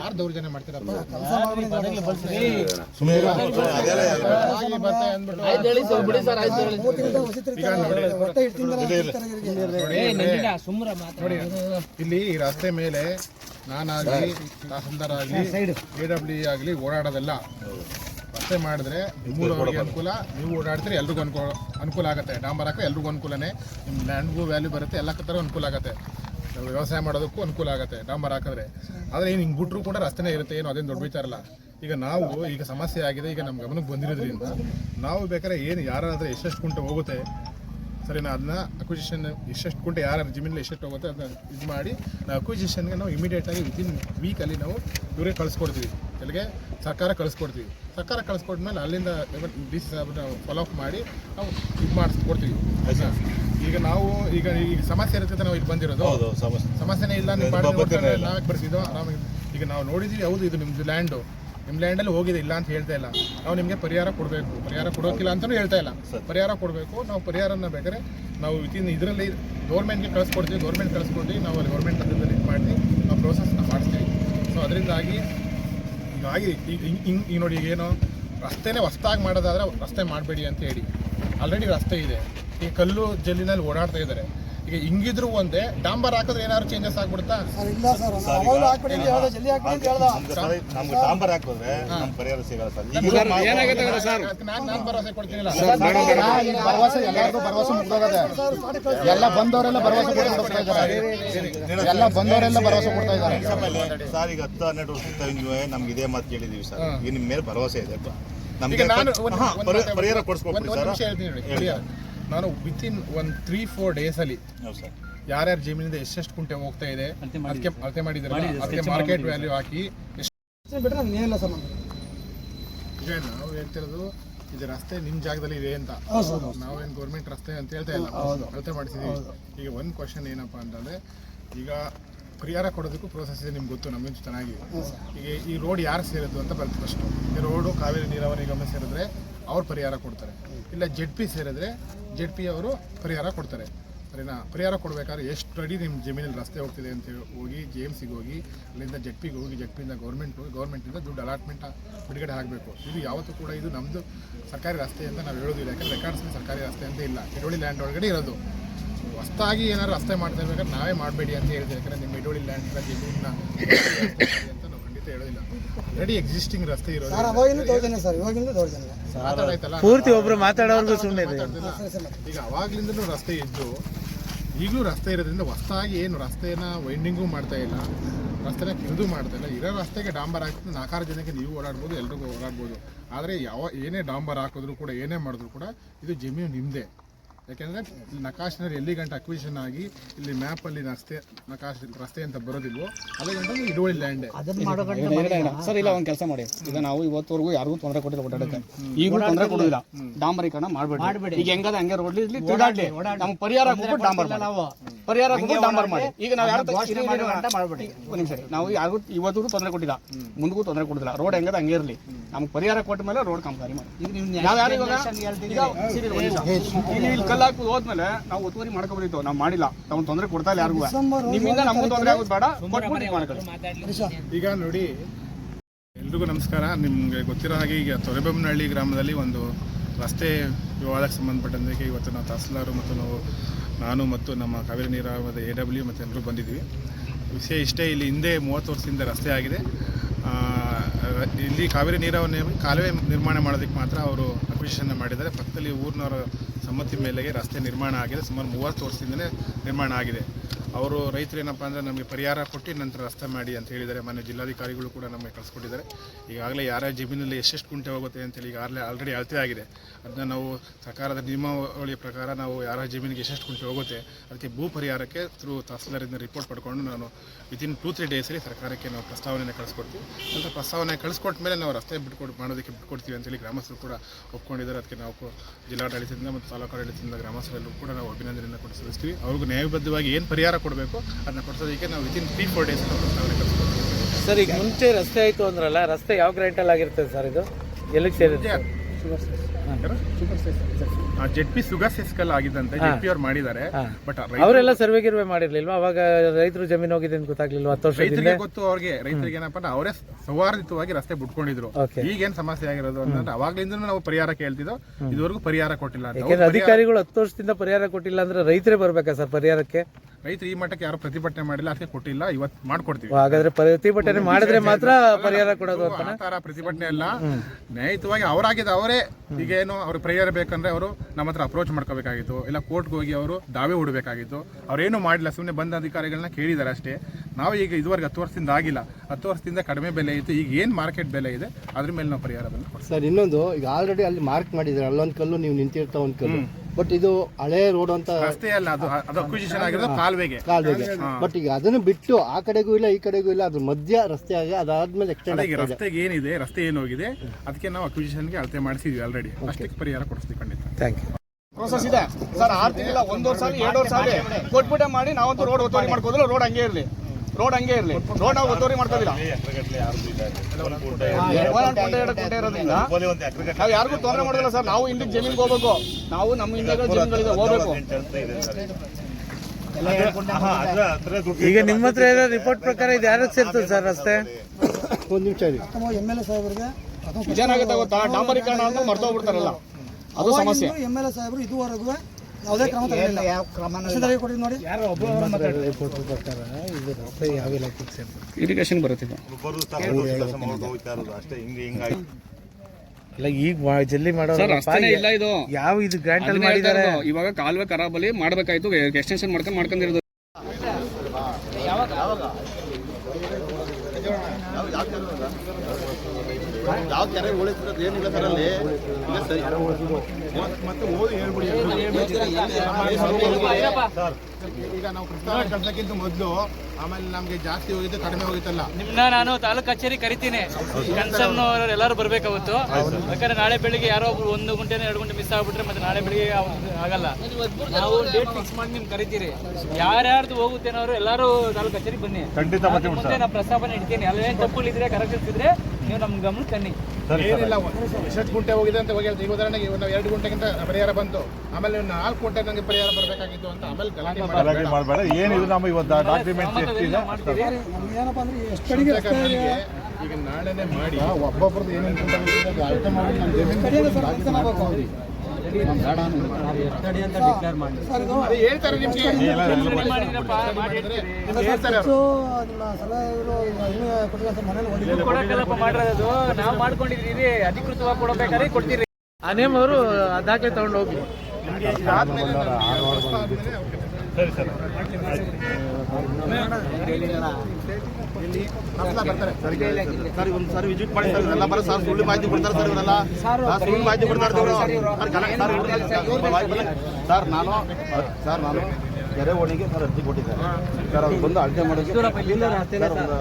ಯಾರು ದೌರ್ಜನ್ಯ ಮಾಡ್ತೀರಪ್ಪ? ನೋಡಿ. ಇಲ್ಲಿ ಈ ರಸ್ತೆ ಮೇಲೆ ನಾನಾಗ್ಲಿ ತಹಸೀಲ್ದಾರ್ ಆಗ್ಲಿ ಎ ಡಬ್ಲ್ಯೂ ಆಗಲಿ ಓಡಾಡೋದಲ್ಲ. ರಸ್ತೆ ಮಾಡಿದ್ರೆ ನಿಮ್ಮೂರವ್ರಿಗೆ ಅನುಕೂಲ. ನೀವು ಓಡಾಡ್ತೀರಿ ಎಲ್ರಿಗೂ ಅನುಕೂಲ ಅನುಕೂಲ ಆಗುತ್ತೆ. ಡಾಂಬರ್ ಹಾಕೋ ಎಲ್ರಿಗೂ ಅನುಕೂಲನೇ. ನಿಮ್ಮ ಲ್ಯಾಂಡ್ಗೂ ವ್ಯಾಲ್ಯೂ ಬರುತ್ತೆ ಎಲ್ಲ ಥರ ಅನುಕೂಲ ಆಗುತ್ತೆ. ವ್ಯವಸಾಯ ಮಾಡೋದಕ್ಕೂ ಅನುಕೂಲ ಆಗುತ್ತೆ. ಡಾಂಬರ್ ಹಾಕಿದ್ರೆ. ಆದರೆ ಏನು ಹಿಂಗೆ ಬಿಟ್ರು ಕೂಡ ರಸ್ತೆನೇ ಇರುತ್ತೆ. ಏನು ಅದೇನು ದೊಡ್ಡ ವಿಚಾರ ಅಲ್ಲ. ಈಗ ನಾವು ಈಗ ಸಮಸ್ಯೆ ಆಗಿದೆ. ಈಗ ನಮ್ಮ ಗಮನಕ್ಕೆ ಬಂದಿರೋದ್ರಿಂದ ನಾವು ಬೇಕಾದ್ರೆ ಏನು ಯಾರಾದ್ರೆ ಎಷ್ಟೆಷ್ಟು ಕುಂಟೆ ಹೋಗುತ್ತೆ ಸರಿನಾ? ಅದನ್ನ ಅಕ್ವಿಜಿಷನ್ ಎಷ್ಟೆಷ್ಟು ಕುಂಟೆ ಯಾರ ಜಮೀನಲ್ಲಿ ಎಷ್ಟೆಷ್ಟು ಹೋಗುತ್ತೆ ಅದನ್ನ ಇದು ಮಾಡಿ ನಾವು ಅಕ್ವಿಜಿಷನ್ಗೆ ನಾವು ಇಮಿಡಿಯೇಟಾಗಿ ವಿತಿನ್ ವೀಕಲ್ಲಿ ನಾವು ಇವ್ರಿಗೆ ಕಳಿಸ್ಕೊಡ್ತೀವಿ. ಎಲ್ಲಿಗೆ ಸರ್ಕಾರ ಕಳಿಸ್ಕೊಡ್ತೀವಿ. ಸರ್ಕಾರ ಕಳಿಸ್ಕೊಟ್ಮೇಲೆ ಅಲ್ಲಿಂದ ಡಿ ಸಿ ಸಾಹೇಬ್ನ ಫಾಲೋ ಅಪ್ ಮಾಡಿ ನಾವು ಇದು ಮಾಡಿಸ್ಕೊಡ್ತೀವಿ ಆಯ್ತಾ ಈಗ ನಾವು ಈಗ ಈಗ ಸಮಸ್ಯೆ ಇರುತ್ತೆ ನಾವು ಇಲ್ಲಿ ಬಂದಿರೋದು.
ಹೌದು ಸಮಸ್ಯೆ.
ಸಮಸ್ಯೆನೇ ಇಲ್ಲ ನಿಮ್ಮ ಪಾಡಿಗೆ ನಾವೇ ಆರಾಮಾಗಿ. ಈಗ ನಾವು ನೋಡಿದೀವಿ ಹೌದು ಇದು ನಿಮ್ಮದು ಲ್ಯಾಂಡು ನಿಮ್ಮ ಲ್ಯಾಂಡಲ್ಲಿ ಹೋಗಿದೆ ಇಲ್ಲ ಅಂತ ಹೇಳ್ತಾ ಇಲ್ಲ. ನಾವು ನಿಮಗೆ ಪರಿಹಾರ ಕೊಡಬೇಕು. ಪರಿಹಾರ ಕೊಡೋಕಿಲ್ಲ ಅಂತಲೂ ಹೇಳ್ತಾ ಇಲ್ಲ. ಪರಿಹಾರ ಕೊಡಬೇಕು ನಾವು ಪರಿಹಾರನ ಬೇಕಾದ್ರೆ ನಾವು ವಿತಿನ್ ಇದರಲ್ಲಿ ಗೌರ್ಮೆಂಟ್ಗೆ ಕಳಿಸ್ಕೊಡ್ತೀವಿ ಗೌರ್ಮೆಂಟ್ ಕಳಿಸ್ಕೊಡ್ತೀವಿ ನಾವು ಅಲ್ಲಿ ಗೌರ್ಮೆಂಟ್ ಹತ್ರದಲ್ಲಿ ಇದು ಮಾಡಿ ನಾವು ಪ್ರೋಸೆಸ್ನ ಮಾಡಿಸ್ತೀವಿ ಸೊ ಅದರಿಂದಾಗಿ ಹೀಗಾಗಿ ಈಗ ಹಿಂಗೆ ಹಿಂಗ್ ಈಗ ನೋಡಿ ಈಗ ಏನು ರಸ್ತೆನೇ ಹೊಸ್ದಾಗಿ ಮಾಡೋದಾದ್ರೆ ರಸ್ತೆ ಮಾಡಬೇಡಿ ಅಂತ ಹೇಳಿ. ಆಲ್ರೆಡಿ ರಸ್ತೆ ಇದೆ. ಈಗ ಕಲ್ಲು ಜಲ್ಲಿನಲ್ಲಿ ಓಡಾಡ್ತಾ ಇದ್ದಾರೆ. ಈಗ ಹಿಂಗಿದ್ರು ಒಂದೇ ಡಾಂಬರ್ ಹಾಕಿದ್ರೆ ಏನಾದ್ರು ಚೇಂಜಸ್ ಆಗ್ಬಿಡುತ್ತಾ?
ಸರ್ ಇಲ್ಲ ಸರ್ ನಾವು ಅವಾಗಲೂ ಹಾಕ್ಬಿಡಿ ಅಂತ ಹೇಳ್ದೆ ಜಲ್ದಿ ಹಾಕ್ಬಿಡಿ ಅಂತ ಹೇಳ್ದ.
ನಮ್ಗೆ ಡಾಂಬರ್ ಹಾಕಿದ್ರೆ ನಮ್ಗೆ ಪರಿಹಾರ ಸಿಗಲ್ಲ ಸರ್.
ಏನಾಗುತ್ತೆ ಗೊತ್ತಾ ಸರ್?
ನಾನು ನಾನು ಭರವಸೆ ಕೊಡ್ತೀನಿಲ್ಲ.
ಭರವಸೆ ಎಲ್ಲರಿಗೂ ಭರವಸೆ ಮುಗ್ದೋಗದೆ ಎಲ್ಲ ಬಂದವರೆಲ್ಲ ಭರವಸೆ ಕೊಡ್ತಾ ಇದ್ದಾರೆ. ಎಲ್ಲ ಬಂದವರೆಲ್ಲ ಭರವಸೆ ಕೊಡ್ತಾ ಇದ್ದಾರೆ.
ಸರ್ ಈಗ ಹತ್ತು ಹನ್ನೆರಡು ವರ್ಷ ನಮ್ಗೆ ಇದೇ ಮಾತು ಕೇಳಿದೀವಿ ಸರ್. ಈಗ ನಿಮ್ಮ ಮೇಲೆ ಭರವಸೆ ಇದೆ. ನಮ್ಗೆ ಪರಿಹಾರ
ಒಂದು-
ಸರ್.
ನಾನು ವಿತಿನ್ ಒಂದು ತ್ರೀ ಫೋರ್ ಡೇಸಲ್ಲಿ ಯಾರ್ಯಾರ ಜಮೀನಿಂದ ಎಷ್ಟೆಷ್ಟು ಕುಂಟೆ ಹೋಗ್ತಾ ಇದೆ ಅದಕ್ಕೆ ಅಳತೆ ಮಾಡಿದ್ದಾರೆ ಅದಕ್ಕೆ ಮಾರ್ಕೆಟ್ ವ್ಯಾಲ್ಯೂ ಹಾಕಿ ಎಷ್ಟು
ಬಿಟ್ಟರೆ ಏನಿಲ್ಲ ಸರ್
ಈಗ ನಾವು ಹೇಳ್ತಿರೋದು ಇದು ರಸ್ತೆ ನಿಮ್ಮ ಜಾಗದಲ್ಲಿ ಇದೆ ಅಂತ. ನಾವೇನು ಗೌರ್ಮೆಂಟ್ ರಸ್ತೆ ಅಂತ ಹೇಳ್ತಾ ಇಲ್ಲ. ಅಳತೆ ಮಾಡಿಸಿದ್ದೀವಿ ಈಗ ಒಂದು ಕ್ವಶನ್ ಏನಪ್ಪ ಅಂತಂದರೆ ಈಗ ಪರಿಹಾರ ಕೊಡೋದಕ್ಕೂ ಪ್ರೋಸೆಸ್ ಇದೆ ನಿಮ್ಗೆ ಗೊತ್ತು ನಮಗಿಂತ ಚೆನ್ನಾಗಿ ಈಗ ಈ ರೋಡ್ ಯಾರು ಸೇರಿದ್ದು ಅಂತ ಬರುತ್ತೆ ಫಸ್ಟು ಈ ರೋಡು ಕಾವೇರಿ ನೀರಾವರಿ ಗಮನ ಸೇರಿದ್ರೆ ಅವ್ರು ಪರಿಹಾರ ಕೊಡ್ತಾರೆ. ಇಲ್ಲ ಜೆಡ್ ಪಿ ಸೇರಿದ್ರೆ ಜೆಡ್ ಪಿ ಅವರು ಪರಿಹಾರ ಕೊಡ್ತಾರೆ. ಸರಿನಾ? ಪರಿಹಾರ ಕೊಡಬೇಕಾದ್ರೆ ಎಷ್ಟು ಅಡಿ ನಿಮ್ಮ ಜಮೀನಲ್ಲಿ ರಸ್ತೆ ಹೋಗ್ತಿದೆ ಅಂತ ಹೋಗಿ ಜೆ ಎಂ ಸಿಗೆ ಹೋಗಿ, ಅಲ್ಲಿಂದ ಜೆಡ್ ಪಿಗೆ ಹೋಗಿ ಜೆಡ್ ಪಿಯಿಂದ ಗೌರ್ಮೆಂಟ್ ಹೋಗಿ ಗೌರ್ಮೆಂಟಿಂದ ದುಡ್ಡು ಅಲಾಟ್ಮೆಂಟ್ ಬಿಡುಗಡೆ ಆಗಬೇಕು. ಇದು ಯಾವತ್ತೂ ಕೂಡ ಇದು ನಮ್ಮದು ಸರ್ಕಾರಿ ರಸ್ತೆ ಅಂತ ನಾವು ಹೇಳೋದಿಲ್ಲ. ಯಾಕಂದರೆ ರೆಕಾರ್ಡ್ಸ್ ಸರ್ಕಾರಿ ರಸ್ತೆ ಅಂತ ಇಲ್ಲ. ಎಡೋಳಿ ಲ್ಯಾಂಡ್ ಒಳಗಡೆ ಇರೋದು. ಹೊಸ್ತಾಗಿ ಏನಾದ್ರು ರಸ್ತೆ ಮಾಡ್ತಾ ಇರ್ಬೇಕಾದ್ರೆ ನಾವೇ ಮಾಡಬೇಡಿ ಅಂತ ಹೇಳಿದೆ ಯಾಕಂದರೆ ನಿಮ್ಮ ಎಡೋಳಿ ಲ್ಯಾಂಡ್ ಜಮೀನ ಅಂತ ಹೇಳೋದಿಲ್ಲ. ರೆಡಿ ಎಕ್ಸಿಸ್ಟಿಂಗ್ ರಸ್ತೆ
ಸರ್
ಇರೋದು
ಅವಾಗಿಂದ ದೌರ್ಜನ್ಯ ಸರ್ ಇವಾಗಿಂದ ದೌರ್ಜನ್ಯ
ಮಾತಾಡಾಯ್ತಲ್ಲ
ಪೂರ್ತಿ ಒಬ್ರು ಮಾತಾಡೋರ್ಗು ಸುಮ್ಮನೆ
ಈಗ ಅವಾಗ್ಲಿಂದನೂ ರಸ್ತೆ ಇದ್ದು ಈಗಲೂ ರಸ್ತೆ ಇರೋದ್ರಿಂದ ಹೊಸದಾಗಿ ಏನು ರಸ್ತೆನ ವೈಂಡಿಂಗು ಮಾಡ್ತಾ ಇಲ್ಲ. ರಸ್ತೆನ ಕಿರಿದು ಮಾಡ್ತಾ ಇಲ್ಲ. ಇರೋ ರಸ್ತೆಗೆ ಡಾಂಬರ್ ಹಾಕಿದ್ರೆ ನಾಲ್ಕಾರು ಜನಕ್ಕೆ ನೀವು ಓಡಾಡ್ಬೋದು ಎಲ್ರಿಗೂ ಓಡಾಡ್ಬೋದು. ಆದರೆ ಯಾವ ಏನೇ ಡಾಂಬರ್ ಹಾಕಿದ್ರು ಕೂಡ ಏನೇ ಮಾಡಿದ್ರು ಕೂಡ ಇದು ಜಮೀನು ನಿಮ್ಮದೇ ಯಾಕೆಂದರೆ ನಕಾಶಿನಲ್ಲಿ ಎಲ್ಲಿ ಗಂಟೆ ಅಕ್ವಿಷನ್ ಆಗಿ ಇಲ್ಲಿ ಮ್ಯಾಪಲ್ಲಿ ರಸ್ತೆ ನಕಾಶ್ ರಸ್ತೆ ಅಂತ ಬರೋದಿಲ್ವೋ ಅಲ್ಲಿ ಗಂಟೆ ಇಡುವಳಿ ಲ್ಯಾಂಡೇ
ಸರ್ ಇಲ್ಲ ಒಂದು ಕೆಲಸ ಮಾಡಿ. ಈಗ ನಾವು ಇವತ್ತವರೆಗೂ ಯಾರಿಗೂ ತೊಂದರೆ ಕೊಟ್ಟಿಲ್ಲ ಓಡಾಡಕ್ಕೆ ಈಗಲೂ ತೊಂದರೆ ಕೊಡೋದಿಲ್ಲ. ಡಾಂಬರೀಕರಣ ಮಾಡಬೇಡಿ. ಈಗ ಹೆಂಗದ ಹಂಗೆ ರೋಡ್ ಇಲ್ಲಿ ತಿರುಗಾಡ್ಲಿ. ನಮ್ಗೆ ಪರಿಹಾರ ಡಾಂಬರ್ ಮಾಡಿ ಪರಿಹಾರ ಡಾಂಬರ್ ಮಾಡಿ. ಈಗ ನಾವು ಯಾರು ಒಂದು ನಿಮಿಷ ನಾವು ಯಾರಿಗೂ ಇವತ್ತಿಗೂ ತೊಂದರೆ ಕೊಟ್ಟಿಲ್ಲ. ಮುಂದಕ್ಕೂ ತೊಂದರೆ ಕೊಟ್ಟಿಲ್ಲ ರೋಡ್ ಹೆಂಗದ ಹಂಗೆ ಇರಲಿ. ನಮ್ಗೆ ಪರಿಹಾರ ಕೊಟ್ಟ ಮೇಲೆ ರೋಡ್ ಕಾಮಗಾರಿ ಮಾಡಿ. ನಾವು ಯಾರು ಇವಾಗ? ಈಗ. ಇಲ್ಲಿ ಕಲ್ಲು ಹಾಕಿ ಹೋದ್ಮೇಲೆ ನಾವು ಒತ್ತುವರಿ ಮಾಡ್ಕೋಬೇಕಿತ್ತು ನಾವು ಮಾಡಿಲ್ಲ. ನಾವು ತೊಂದರೆ ಕೊಡ್ತಾ ಇಲ್ಲ ಯಾರಿಗೂ. ನಿಮ್ಮಿಂದ ನಮ್ಗೂ ತೊಂದರೆ ಆಗೋದು ಬೇಡ. ಕೊಟ್ಬಿಟ್ಟು ಮಾಡ್ಕೊಳ್ಳಿ.
ಈಗ ನೋಡಿ ಎಲ್ರಿಗೂ ನಮಸ್ಕಾರ. ನಿಮಗೆ ಗೊತ್ತಿರೋ ಹಾಗೆ ಈಗ ತೊರೆಬೊಮ್ಮನಹಳ್ಳಿ ಗ್ರಾಮದಲ್ಲಿ ಒಂದು ರಸ್ತೆ ವಿವಾದಕ್ಕೆ ಸಂಬಂಧಪಟ್ಟಂತೆ. ಇವತ್ತು ನಾವು ತಹಸೀಲ್ದಾರು ಮತ್ತು ನಾವು ನಾನು ಮತ್ತು ನಮ್ಮ ಕಾವೇರಿ ನೀರಾವರಿ ಎ ಡಬ್ಲ್ಯೂ ಮತ್ತು ಎಲ್ಲರೂ ಬಂದಿದ್ವಿ ವಿಷಯ ಇಷ್ಟೇ, ಇಲ್ಲಿ ಹಿಂದೆ ಮೂವತ್ತು ವರ್ಷದಿಂದ ರಸ್ತೆ ಆಗಿದೆ. ಇಲ್ಲಿ ಕಾವೇರಿ ನೀರಾವರಿ ಕಾಲುವೆ ನಿರ್ಮಾಣ ಮಾಡೋದಕ್ಕೆ ಮಾತ್ರ ಅವರು ಅಕ್ವಿಷನ್ ಮಾಡಿದ್ದಾರೆ. ಪಕ್ಕದಲ್ಲಿ ಊರಿನವರ ಸಮ್ಮತಿ ಮೇಲೆಗೆ ರಸ್ತೆ ನಿರ್ಮಾಣ ಆಗಿದೆ. ಸುಮಾರು ಮೂವತ್ತು ವರ್ಷದಿಂದಲೇ ನಿರ್ಮಾಣ ಆಗಿದೆ. ಅವರು ರೈತರು ಏನಪ್ಪ ಅಂದರೆ ನಮಗೆ ಪರಿಹಾರ ಕೊಟ್ಟು ನಂತರ ರಸ್ತೆ ಮಾಡಿ ಅಂತ ಹೇಳಿದ್ದಾರೆ. ಮನೆ ಜಿಲ್ಲಾಧಿಕಾರಿಗಳು ಕೂಡ ನಮಗೆ ಕಳಿಸ್ಕೊಟ್ಟಿದ್ದಾರೆ. ಈಗಾಗಲೇ ಯಾರ ಜಮೀನಲ್ಲಿ ಎಷ್ಟೆಷ್ಟು ಕುಂಟೆ ಹೋಗುತ್ತೆ ಅಂತೇಳಿ ಈಗಾಗಲೇ ಆಲ್ರೆಡಿ ಅಳತೆ ಆಗಿದೆ. ಅದನ್ನ ನಾವು ಸರ್ಕಾರದ ನಿಯಮಾವಳಿ ಪ್ರಕಾರ ನಾವು ಯಾರ ಜಮೀನಿಗೆ ಎಷ್ಟೆಷ್ಟು ಕುಂಟೆ ಹೋಗುತ್ತೆ, ಅದಕ್ಕೆ ಭೂ ಪರಿಹಾರಕ್ಕೆ ಥ್ರೂ ತಹಸೀಲ್ದಾರಿಂದ ರಿಪೋರ್ಟ್ ಪಡ್ಕೊಂಡು ನಾನು ವಿತಿನ್ ಟೂ ತ್ರೀ ಡೇಸಲ್ಲಿ ಸರ್ಕಾರಕ್ಕೆ ನಾವು ಪ್ರಸ್ತಾವನೆಯನ್ನು ಕಳಿಸ್ಕೊಡ್ತೀವಿ. ನಂತರ ಪ್ರಸ್ತಾವನೆ ಕಳಿಸ್ಕೊಟ್ಟ ಮೇಲೆ ನಾವು ರಸ್ತೆ ಬಿಟ್ಕೊಡ್, ಮಾಡೋದಕ್ಕೆ ಬಿಟ್ಕೊಡ್ತೀವಿ ಅಂತೇಳಿ ಗ್ರಾಮಸ್ಥರು ಕೂಡ ಒಪ್ಕೊಂಡಿದ್ದಾರೆ. ಅದಕ್ಕೆ ನಾವು ಜಿಲ್ಲಾಡಳಿತದಿಂದ ಮತ್ತು ತಾಲೂಕು ಆಡಳಿತದಿಂದ ಕೂಡ ನಾವು ಅಭಿನಂದನೆಯನ್ನು ಕೂಡ ಸಲ್ಲಿಸ್ತೀವಿ ಅವ್ರಿಗೂ ನ್ಯಾಯಬದ್ಧವಾಗಿ ಏನು ಪರಿಹಾರ ಕೊಡಬೇಕು. ಅದನ್ನ ಕೊಡಿಸೋದಕ್ಕೆ ನಾವು within three four days
sir ಈಗ ಮುಂಚೆ ರಸ್ತೆ ಆಯಿತು ಅಂದ್ರಲ್ಲ ರಸ್ತೆ ಯಾವ ಗ್ರಾಂಟಲ್ಲಿ ಆಗಿರ್ತದೆ ಸರ್ ಇದು? ಎಲ್ಲಿಗೆ ಸೇರಿದೆ
ಜೆಡ್ ಪಿ ಸುಗರ್ ಸೆಸ್ಕಲ್ ಆಗಿದ್ದಂತೆ ಜೆಡ್ ಪಿ ಅವ್ರು ಮಾಡಿದ್ದಾರೆ. ಬಟ್
ಅವರೆಲ್ಲ ಸರ್ವೆ ಗಿರ್ವೆ ಮಾಡಿರ್ಲಿಲ್ವಾ? ಅವಾಗ ರೈತರು ಜಮೀನು ಹೋಗಿದೆ ಅಂತ ಗೊತ್ತಾಗ್ಲಿಲ್ಲ ಹತ್ತು ವರ್ಷ
ರೈತರಿಗೆ ಗೊತ್ತು ಅವ್ರಿಗೆ. ರೈತರಿಗೆ ಏನಪ್ಪ ಅವರೇ ಸೌಹಾರ್ದಿತವಾಗಿ ರಸ್ತೆ ಬಿಟ್ಕೊಂಡಿದ್ರು. ಈಗೇನ್ ಸಮಸ್ಯೆ ಆಗಿರೋದು ಅಂತ ಅವಾಗ್ಲಿಂದ ನಾವು ಪರಿಹಾರ ಕೇಳ್ತಿದ್ದೋ ಇದುವರೆಗೂ ಪರಿಹಾರ ಕೊಟ್ಟಿಲ್ಲ
ಅಧಿಕಾರಿಗಳು ಹತ್ತು ವರ್ಷದಿಂದ ಪರಿಹಾರ ಕೊಟ್ಟಿಲ್ಲ ಅಂದ್ರೆ ರೈತರೇ ಬರ್ಬೇಕಾ ಸರ್ ಪರಿಹಾರಕ್ಕೆ?
ರೈತರು ಈ ಮಟ್ಟಕ್ಕೆ ಯಾರು ಪ್ರತಿಭಟನೆ ಮಾಡಿಲ್ಲ ಅದಕ್ಕೆ ಕೊಟ್ಟಿಲ್ಲ ಇವತ್ತು ಮಾಡ್ಕೊಡ್ತೀವಿ.
ಹಾಗಾದ್ರೆ ಪ್ರತಿಭಟನೆ ಮಾಡಿದ್ರೆ ಮಾತ್ರ ಪರಿಹಾರ ಕೊಡೋದು
ಆ
ಅಂತ
ತರ ಪ್ರತಿಭಟನೆ ಎಲ್ಲ ನ್ಯಾಯಯುತವಾಗಿ ಅವರಾಗಿದ್ದ ಅವರೇ ಈಗ ಏನು ಅವ್ರ ಪರಿಹಾರ ಬೇಕಂದ್ರೆ ಅವರು ನಮ್ಮ ಹತ್ರ ಅಪ್ರೋಚ್ ಮಾಡ್ಕೋಬೇಕಾಗಿತ್ತು ಇಲ್ಲ ಕೋರ್ಟ್ಗೆ ಹೋಗಿ ಅವರು ದಾವೆ ಹೂಡಬೇಕಾಗಿತ್ತು. ಅವ್ರೇನು ಮಾಡಿಲ್ಲ ಸುಮ್ಮನೆ ಬಂದ ಅಧಿಕಾರಿಗಳನ್ನ ಕೇಳಿದ್ದಾರೆ ಅಷ್ಟೇ. ನಾವು ಈಗ ಇದುವರೆಗೆ ಹತ್ತು ವರ್ಷದಿಂದ ಆಗಿಲ್ಲ. ಹತ್ತು ವರ್ಷದಿಂದ ಕಡಿಮೆ ಬೆಲೆ ಇತ್ತು ಈಗ ಏನು ಮಾರ್ಕೆಟ್ ಬೆಲೆ ಇದೆ ಅದ್ರ ಮೇಲೆ ನಾವು ಪರಿಹಾರವನ್ನು ಕೊಡ್ತೀವಿ.
ಸರ್ ಇನ್ನೊಂದು ಈಗ ಆಲ್ರೆಡಿ ಅಲ್ಲಿ ಮಾರ್ಕ್ ಮಾಡಿದ್ದಾರೆ ಅಲ್ಲೊಂದು ಕಲ್ಲು ನೀವು ನಿಂತಿರ್ತಾವ ಒಂದು ಕಲ್ಲು. ಬಟ್ ಇದು ಹಳೆ ರೋಡ್ ಅಂತ
ರಸ್ತೆ ಅಲ್ಲ ಅದು ಅದು ಅಕ್ವಿಸಿಷನ್ ಆಗಿರೋದು ಕಾಲುವೆಗೆ.
ಕಾಲುವೆಗೆ. ಬಟ್ ಈಗ ಅದನ್ನು ಬಿಟ್ಟು ಆ ಕಡೆಗೂ ಇಲ್ಲ ಈ ಕಡೆಗೂ ಇಲ್ಲ ಅದ್ರ ಮಧ್ಯ ರಸ್ತೆ ಆಗಿ ಅದಾದ್ಮೇಲೆ ಎಕ್ಸ್ಟೆಂಡ್
ರಸ್ತೆಗೆ ಏನಿದೆ ರಸ್ತೆ ಏನು ಹೋಗಿದೆ ಅದಕ್ಕೆ ನಾವು ಅಕ್ವಿಸಿಷನ್ಗೆ ಅಳತೆ ಮಾಡಿಸಿದ್ವಿ ಆಲ್ರೆಡಿ ಅಷ್ಟಕ್ಕೆ ಪರಿಹಾರ ಕೊಡಿಸ್ತೀವಿ ಖಂಡಿತ.
ಥ್ಯಾಂಕ್ ಯು
ಪ್ರೋಸೆಸ್ ಇದೆ. ಸರ್ ಆರು ತಿಂಗಳ ಒಂದೂವರೆ ಸಾಲ ಎರಡೂವರೆ ಸಾಲ ಕೊಟ್ಬಿಟ್ಟೆ ಮಾಡಿ ನಾವಂತೂ ರೋಡ್ ಒತ್ತುವರಿ ಮಾಡ್ಕೋದ್ರೆ ರೋಡ್ ಹಂಗೆ ಇರಲಿ. ರೋಡ್ ಹಂಗೆ ಇರಲಿ. ರೋಡ್ ನಾವು ಒತ್ತುವರಿ ಮಾಡ್ಕೋದಿಲ್ಲ ಕುಂಟೆ ಇರೋದ್ರಿಂದ ನಾವು ಯಾರಿಗೂ ತೊಂದರೆ ಮಾಡೋದಿಲ್ಲ ಸರ್. ನಾವು ಇಂಡಿಗೆ ಜಮೀನ್ಗೆ ಹೋಗ್ಬೇಕು. ನಾವು ನಮ್ಮ ಹಿಂದೆಗಳ ಜಮೀನುಗಳಿದೆ ಹೋಗ್ಬೇಕು.
ಈಗ ನಿಮ್ಮ ಹತ್ರ ಇರೋ ರಿಪೋರ್ಟ್ ಪ್ರಕಾರ ಇದು ಯಾರು ಸೇರ್ತದೆ ಸರ್ ರಸ್ತೆ?
ಒಂದ್ ನಿಮಿಷ
ಎಂ ಎಲ್ ಎ ಸಾಹೇಬರಿಗೆ
ಇದೇನಾಗುತ್ತೆ ಗೊತ್ತಾ? ಡಾಂಬರೀಕರಣ ಅಂತ ಮರ್ತೋಗ್ಬಿಡ್ತಾರಲ್ಲ ಅದು ಸಮಸ್ಯೆ.
ಎಂ ಎಲ್ ಎ ಸಾಹೇಬರು ಇದುವರೆಗೂ ಯಾವುದೇ ಕ್ರಮ ನೋಡಿ.
ಯಾವ ಇಲಾಖೆಗೆ ಸೇರ್ತದೆ
ಇರಿಗೇಷನ್ ಬರುತ್ತೆ
ಅಷ್ಟೇ ಹಿಂಗೆ ಹಿಂಗಾಗಿ
ಅಲ್ಲ ಈಗ ಜಲ್ಲಿ ಜಲ್ದಿ ಮಾಡೋ
ಇಲ್ಲ ಇದು.
ಯಾವ ಇದು ಗ್ರಾಂಟ್ ಅಲ್ಲಿ ಮಾಡಿದ್ದಾರೆ.
ಇವಾಗ ಕಾಲುವೆ ಖರಾಬಲ್ಲಿ ಮಾಡ್ಬೇಕಾಯ್ತು ಎಕ್ಸ್ಟೆನ್ಷನ್ ಮಾಡ್ಕೊಂಡು ಮಾಡ್ಕೊಂಡಿರೋದು.
ಯಾವ ಕೆರೆ ಉಳಿಸಿರೋದು ಏನಿಲ್ಲ ಸರ್ ಅಲ್ಲಿ. ಮತ್ತೆ ಓದಿ ಹೇಳ್ಬಿಡಿ.
ಈಗ ನಾವು ಪ್ರಸ್ತಾವ ಕಳ್ಸಕ್ಕಿಂತ ಮೊದಲು ಆಮೇಲೆ ನಮ್ಗೆ ಜಾಸ್ತಿ ಹೋಗಿದ್ದು ಕಡಿಮೆ ಹೋಗಿತ್ತಲ್ಲ.
ನಿಮ್ನ ನಾನು ತಾಲೂಕ್ ಕಚೇರಿ ಕರಿತೀನಿ. ಕನ್ಸಮ್ನವರು ಎಲ್ಲರೂ ಬರ್ಬೇಕಾವತ್ತು ಯಾಕಂದ್ರೆ ನಾಳೆ ಬೆಳಿಗ್ಗೆ ಯಾರೋ ಒಬ್ರು ಒಂದು ಗಂಟೆ ಎರಡು ಗಂಟೆ ಮಿಸ್ ಆಗ್ಬಿಟ್ರೆ ಮತ್ತೆ ನಾಳೆ ಬೆಳಿಗ್ಗೆ ಆಗಲ್ಲ. ನಾವು ಡೇಟ್ ಫಿಕ್ಸ್ ಮಾಡಿ ನಿಮ್ಗೆ ಕರಿತೀರಿ. ಯಾರ್ಯಾರ್ದು ಹೋಗುತ್ತೆ ಅನ್ನೋರು ಎಲ್ಲರೂ ತಾಲೂಕ್ ಕಚೇರಿ ಬನ್ನಿ.
ಖಂಡಿತ
ಮತ್ತೆ ಮುಂದೆ ನಾನು ಪ್ರಸ್ತಾವನೆ ಇಡ್ತೀನಿ. ಅಲ್ಲೇನು ತಪ್ಪುಗಳಿದ್ರೆ ಕರೆಕ್ಷನ್ಸ್ ಇದ್ರೆ ನೀವು ನಮ್ಮ ಗಮನಕ್ಕೆ ತನ್ನಿ.
ಏನಿಲ್ಲ ಎಷ್ಟು ಗುಂಟೆ ಹೋಗಿದೆ ಅಂತ ಹೋಗಿ. ಈಗ ಉದಾಹರಣೆಗೆ ನಾವು ಎರಡು ಗುಂಟೆಗಿಂತ ಪರಿಹಾರ ಬಂತು. ಆಮೇಲೆ ನಾಲ್ಕು ಗುಂಟೆ ನನಗೆ ಪರಿಹಾರ ಬರಬೇಕಾಗಿತ್ತು ಅಂತ ಆಮೇಲೆ ಗಲಾಟೆ
ಮಾಡಬೇಡ ಏನಿದು ನಮ್ಮ ಇವತ್ತು ಡಾಕ್ಯುಮೆಂಟ್ ಎಷ್ಟಿದೆ?
ಈಗ ನಾಳೆನೆ ಮಾಡಿ. ಒಬ್ಬೊಬ್ರದ್ದು ಏನೇನು ಅಳತೆ
ಸರ್. ಸರ್ ಸೊ
ನಾವು ಮಾಡ್ಕೊಂಡಿದ್ದೀವಿ ಅಧಿಕೃತವಾಗಿ ಕೊಡಬೇಕಾದ್ರೆ
ಅವರು ದಾಖಲೆ ತಗೊಂಡು ಹೋಗಿ
ಸರಿ ಇದಾದ್ಮೇಲೆ ನಮ್ಗೆ ಪ್ರಸ್ತಾವ ಆದ್ಮೇಲೆ ಅವ್ರಿಗೆ ಇಲ್ಲಿ ಬರ್ತಾರೆ.
ಸರ್ ಒಂದು ಸರ್ ವಿಸಿಟ್ ಮಾಡಿ ಸರ್ ಎಲ್ಲ ಬರೋ ಸರ್ ಸುಳ್ಳು ಮಾಹಿತಿ ಕೊಡ್ತಾರೆ ಸರ್ ಇವರೆಲ್ಲ. ಸರ್ ಸುಳ್ಳು ಮಾಹಿತಿ ಕೊಡ್ತಾರೆ. Sir sir? ನಾನು ಸರ್ ನಾನು ಕೆರೆ ಓಣಿಗೆ ಸರ್ ಅರ್ಜಿ ಕೊಟ್ಟಿದ್ದಾರೆ. ಸರ್ ಅವ್ರು ಬಂದು ಅಳತೆ ಮಾಡೋಕೆ ಸರ್ ಒಂದು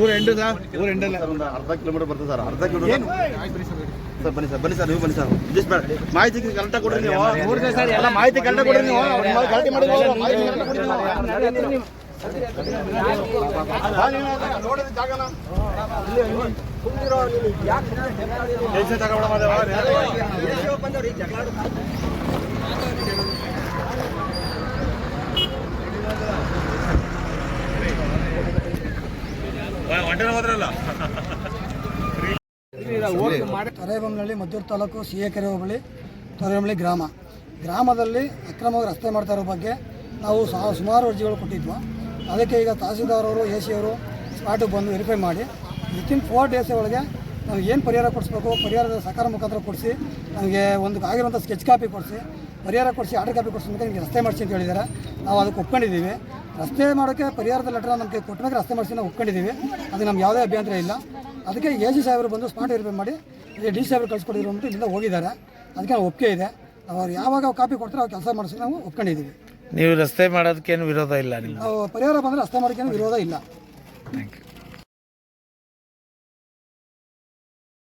ಊರು ಎಂಡದ ಊರು ಎಂಡಲ್ಲ ಸರ್ ಒಂದು ಅರ್ಧ ಕಿಲೋಮೀಟರ್ ಬರ್ತದೆ ಸರ್ ಅರ್ಧ ಕಿಲೋಮೀಟರ್. ಸರ್ ಬನ್ನಿ ಸರ್ ಬನ್ನಿ ಸರ್ ನೀವು ಬನ್ನಿ ಸರ್. ಜಸ್ಟ್ ಬೇಡ. ಮಾಹಿತಿ ಕರೆಕ್ಟಾಗಿ ಕೊಡ್ರಿ ನೀವು. ಎಲ್ಲ ಮಾಹಿತಿ ಕರೆಕ್ಟಾಗಿ ಕೊಡ್ರಿ ನೀವು. ಗಲಾಟೆ ಮಾಡಿ ಮಾಹಿತಿ ಕರೆಕ್ಟಾಗಿ ಕೊಡ್ರಿ ನೀವು.
ತೊರೆಬೊಮ್ಮನಹಳ್ಳಿ ಮದ್ದೂರು ತಾಲೂಕು ಸಿ ಎ ಕೆರೆ ಹೋಬಳಿ ತೊರೆಹಳ್ಳಿ ಗ್ರಾಮ. ಗ್ರಾಮದಲ್ಲಿ ಅಕ್ರಮವಾಗಿ ರಸ್ತೆ ಮಾಡ್ತಾ ಇರೋ ಬಗ್ಗೆ ನಾವು ಸುಮಾರು ಅರ್ಜಿಗಳು ಕೊಟ್ಟಿದ್ವು. ಅದಕ್ಕೆ ಈಗ ತಹಸೀಲ್ದಾರ್ ಅವರು ಎ ಸಿ ಅವರು ಸ್ಪಾಟಿಗೆ ಬಂದು ವೆರಿಫೈ ಮಾಡಿ. ವಿತಿನ್ ಫೋರ್ ಡೇಸ್ ಒಳಗೆ ನಾವು ಏನು ಪರಿಹಾರ ಕೊಡಿಸ್ಬೇಕು? ಪರಿಹಾರದ ಸಹಕಾರ ಮುಖಾಂತರ ಕೊಡಿಸಿ, ನಮಗೆ ಒಂದು ಆಗಿರುವಂಥ ಸ್ಕೆಚ್ ಕಾಪಿ ಕೊಡಿಸಿ, ಪರಿಹಾರ ಕೊಡಿಸಿ ಆರ್ಡರ್ ಕಾಪಿ ಕೊಡಿಸಿ ನಿಮಗೆ ರಸ್ತೆ ಮಾಡಿಸಿ ಅಂತ ಹೇಳಿದ್ದಾರೆ ನಾವು ಅದಕ್ಕೆ ಒಪ್ಕೊಂಡಿದ್ದೀವಿ ರಸ್ತೆ ಮಾಡೋಕ್ಕೆ ಪರಿಹಾರದ ಲೆಟರ್ ನಮಗೆ ಕೊಟ್ಟಮೇಲೆ ರಸ್ತೆ ಮಾಡಿಸಿ ನಾವು ಒಪ್ಕೊಂಡಿದ್ದೀವಿ ಅದು ನಮ್ಗೆ ಯಾವುದೇ ಅಭ್ಯಂತರ ಇಲ್ಲ. ಅದಕ್ಕೆ ಎ ಸಿ ಸಾಹೇಬರು ಬಂದು ಸ್ಪಾಟ್ ವೆರಿಫೈ ಮಾಡಿ, ಇಲ್ಲಿ ಡಿ ಸಾಹೇಬರು ಕಳಿಸ್ಕೊಡಿದ್ರು ಅಂದ್ಬಿಟ್ಟು ಇಲ್ಲಿಂದ ಹೋಗಿದ್ದಾರೆ. ಅದಕ್ಕೆ ನಾವು ಒಪ್ಪಿಗೆ ಇದೆ. ಅವ್ರು ಯಾವಾಗ ಕಾಪಿ ಕೊಡ್ತಾರೋ ಅವ್ರು ಕೆಲಸ ಮಾಡಿಸಿ ನಾವು ಒಪ್ಕೊಂಡಿದ್ದೀವಿ
ನೀವು ರಸ್ತೆ ಮಾಡೋದಕ್ಕೇನು ವಿರೋಧ ಇಲ್ಲ
ನಿಮ್ಮ ಪರಿಹಾರ ಬಂದರೆ ರಸ್ತೆ ಮಾಡೋಕ್ಕೇನು ವಿರೋಧ ಇಲ್ಲ.
Thank you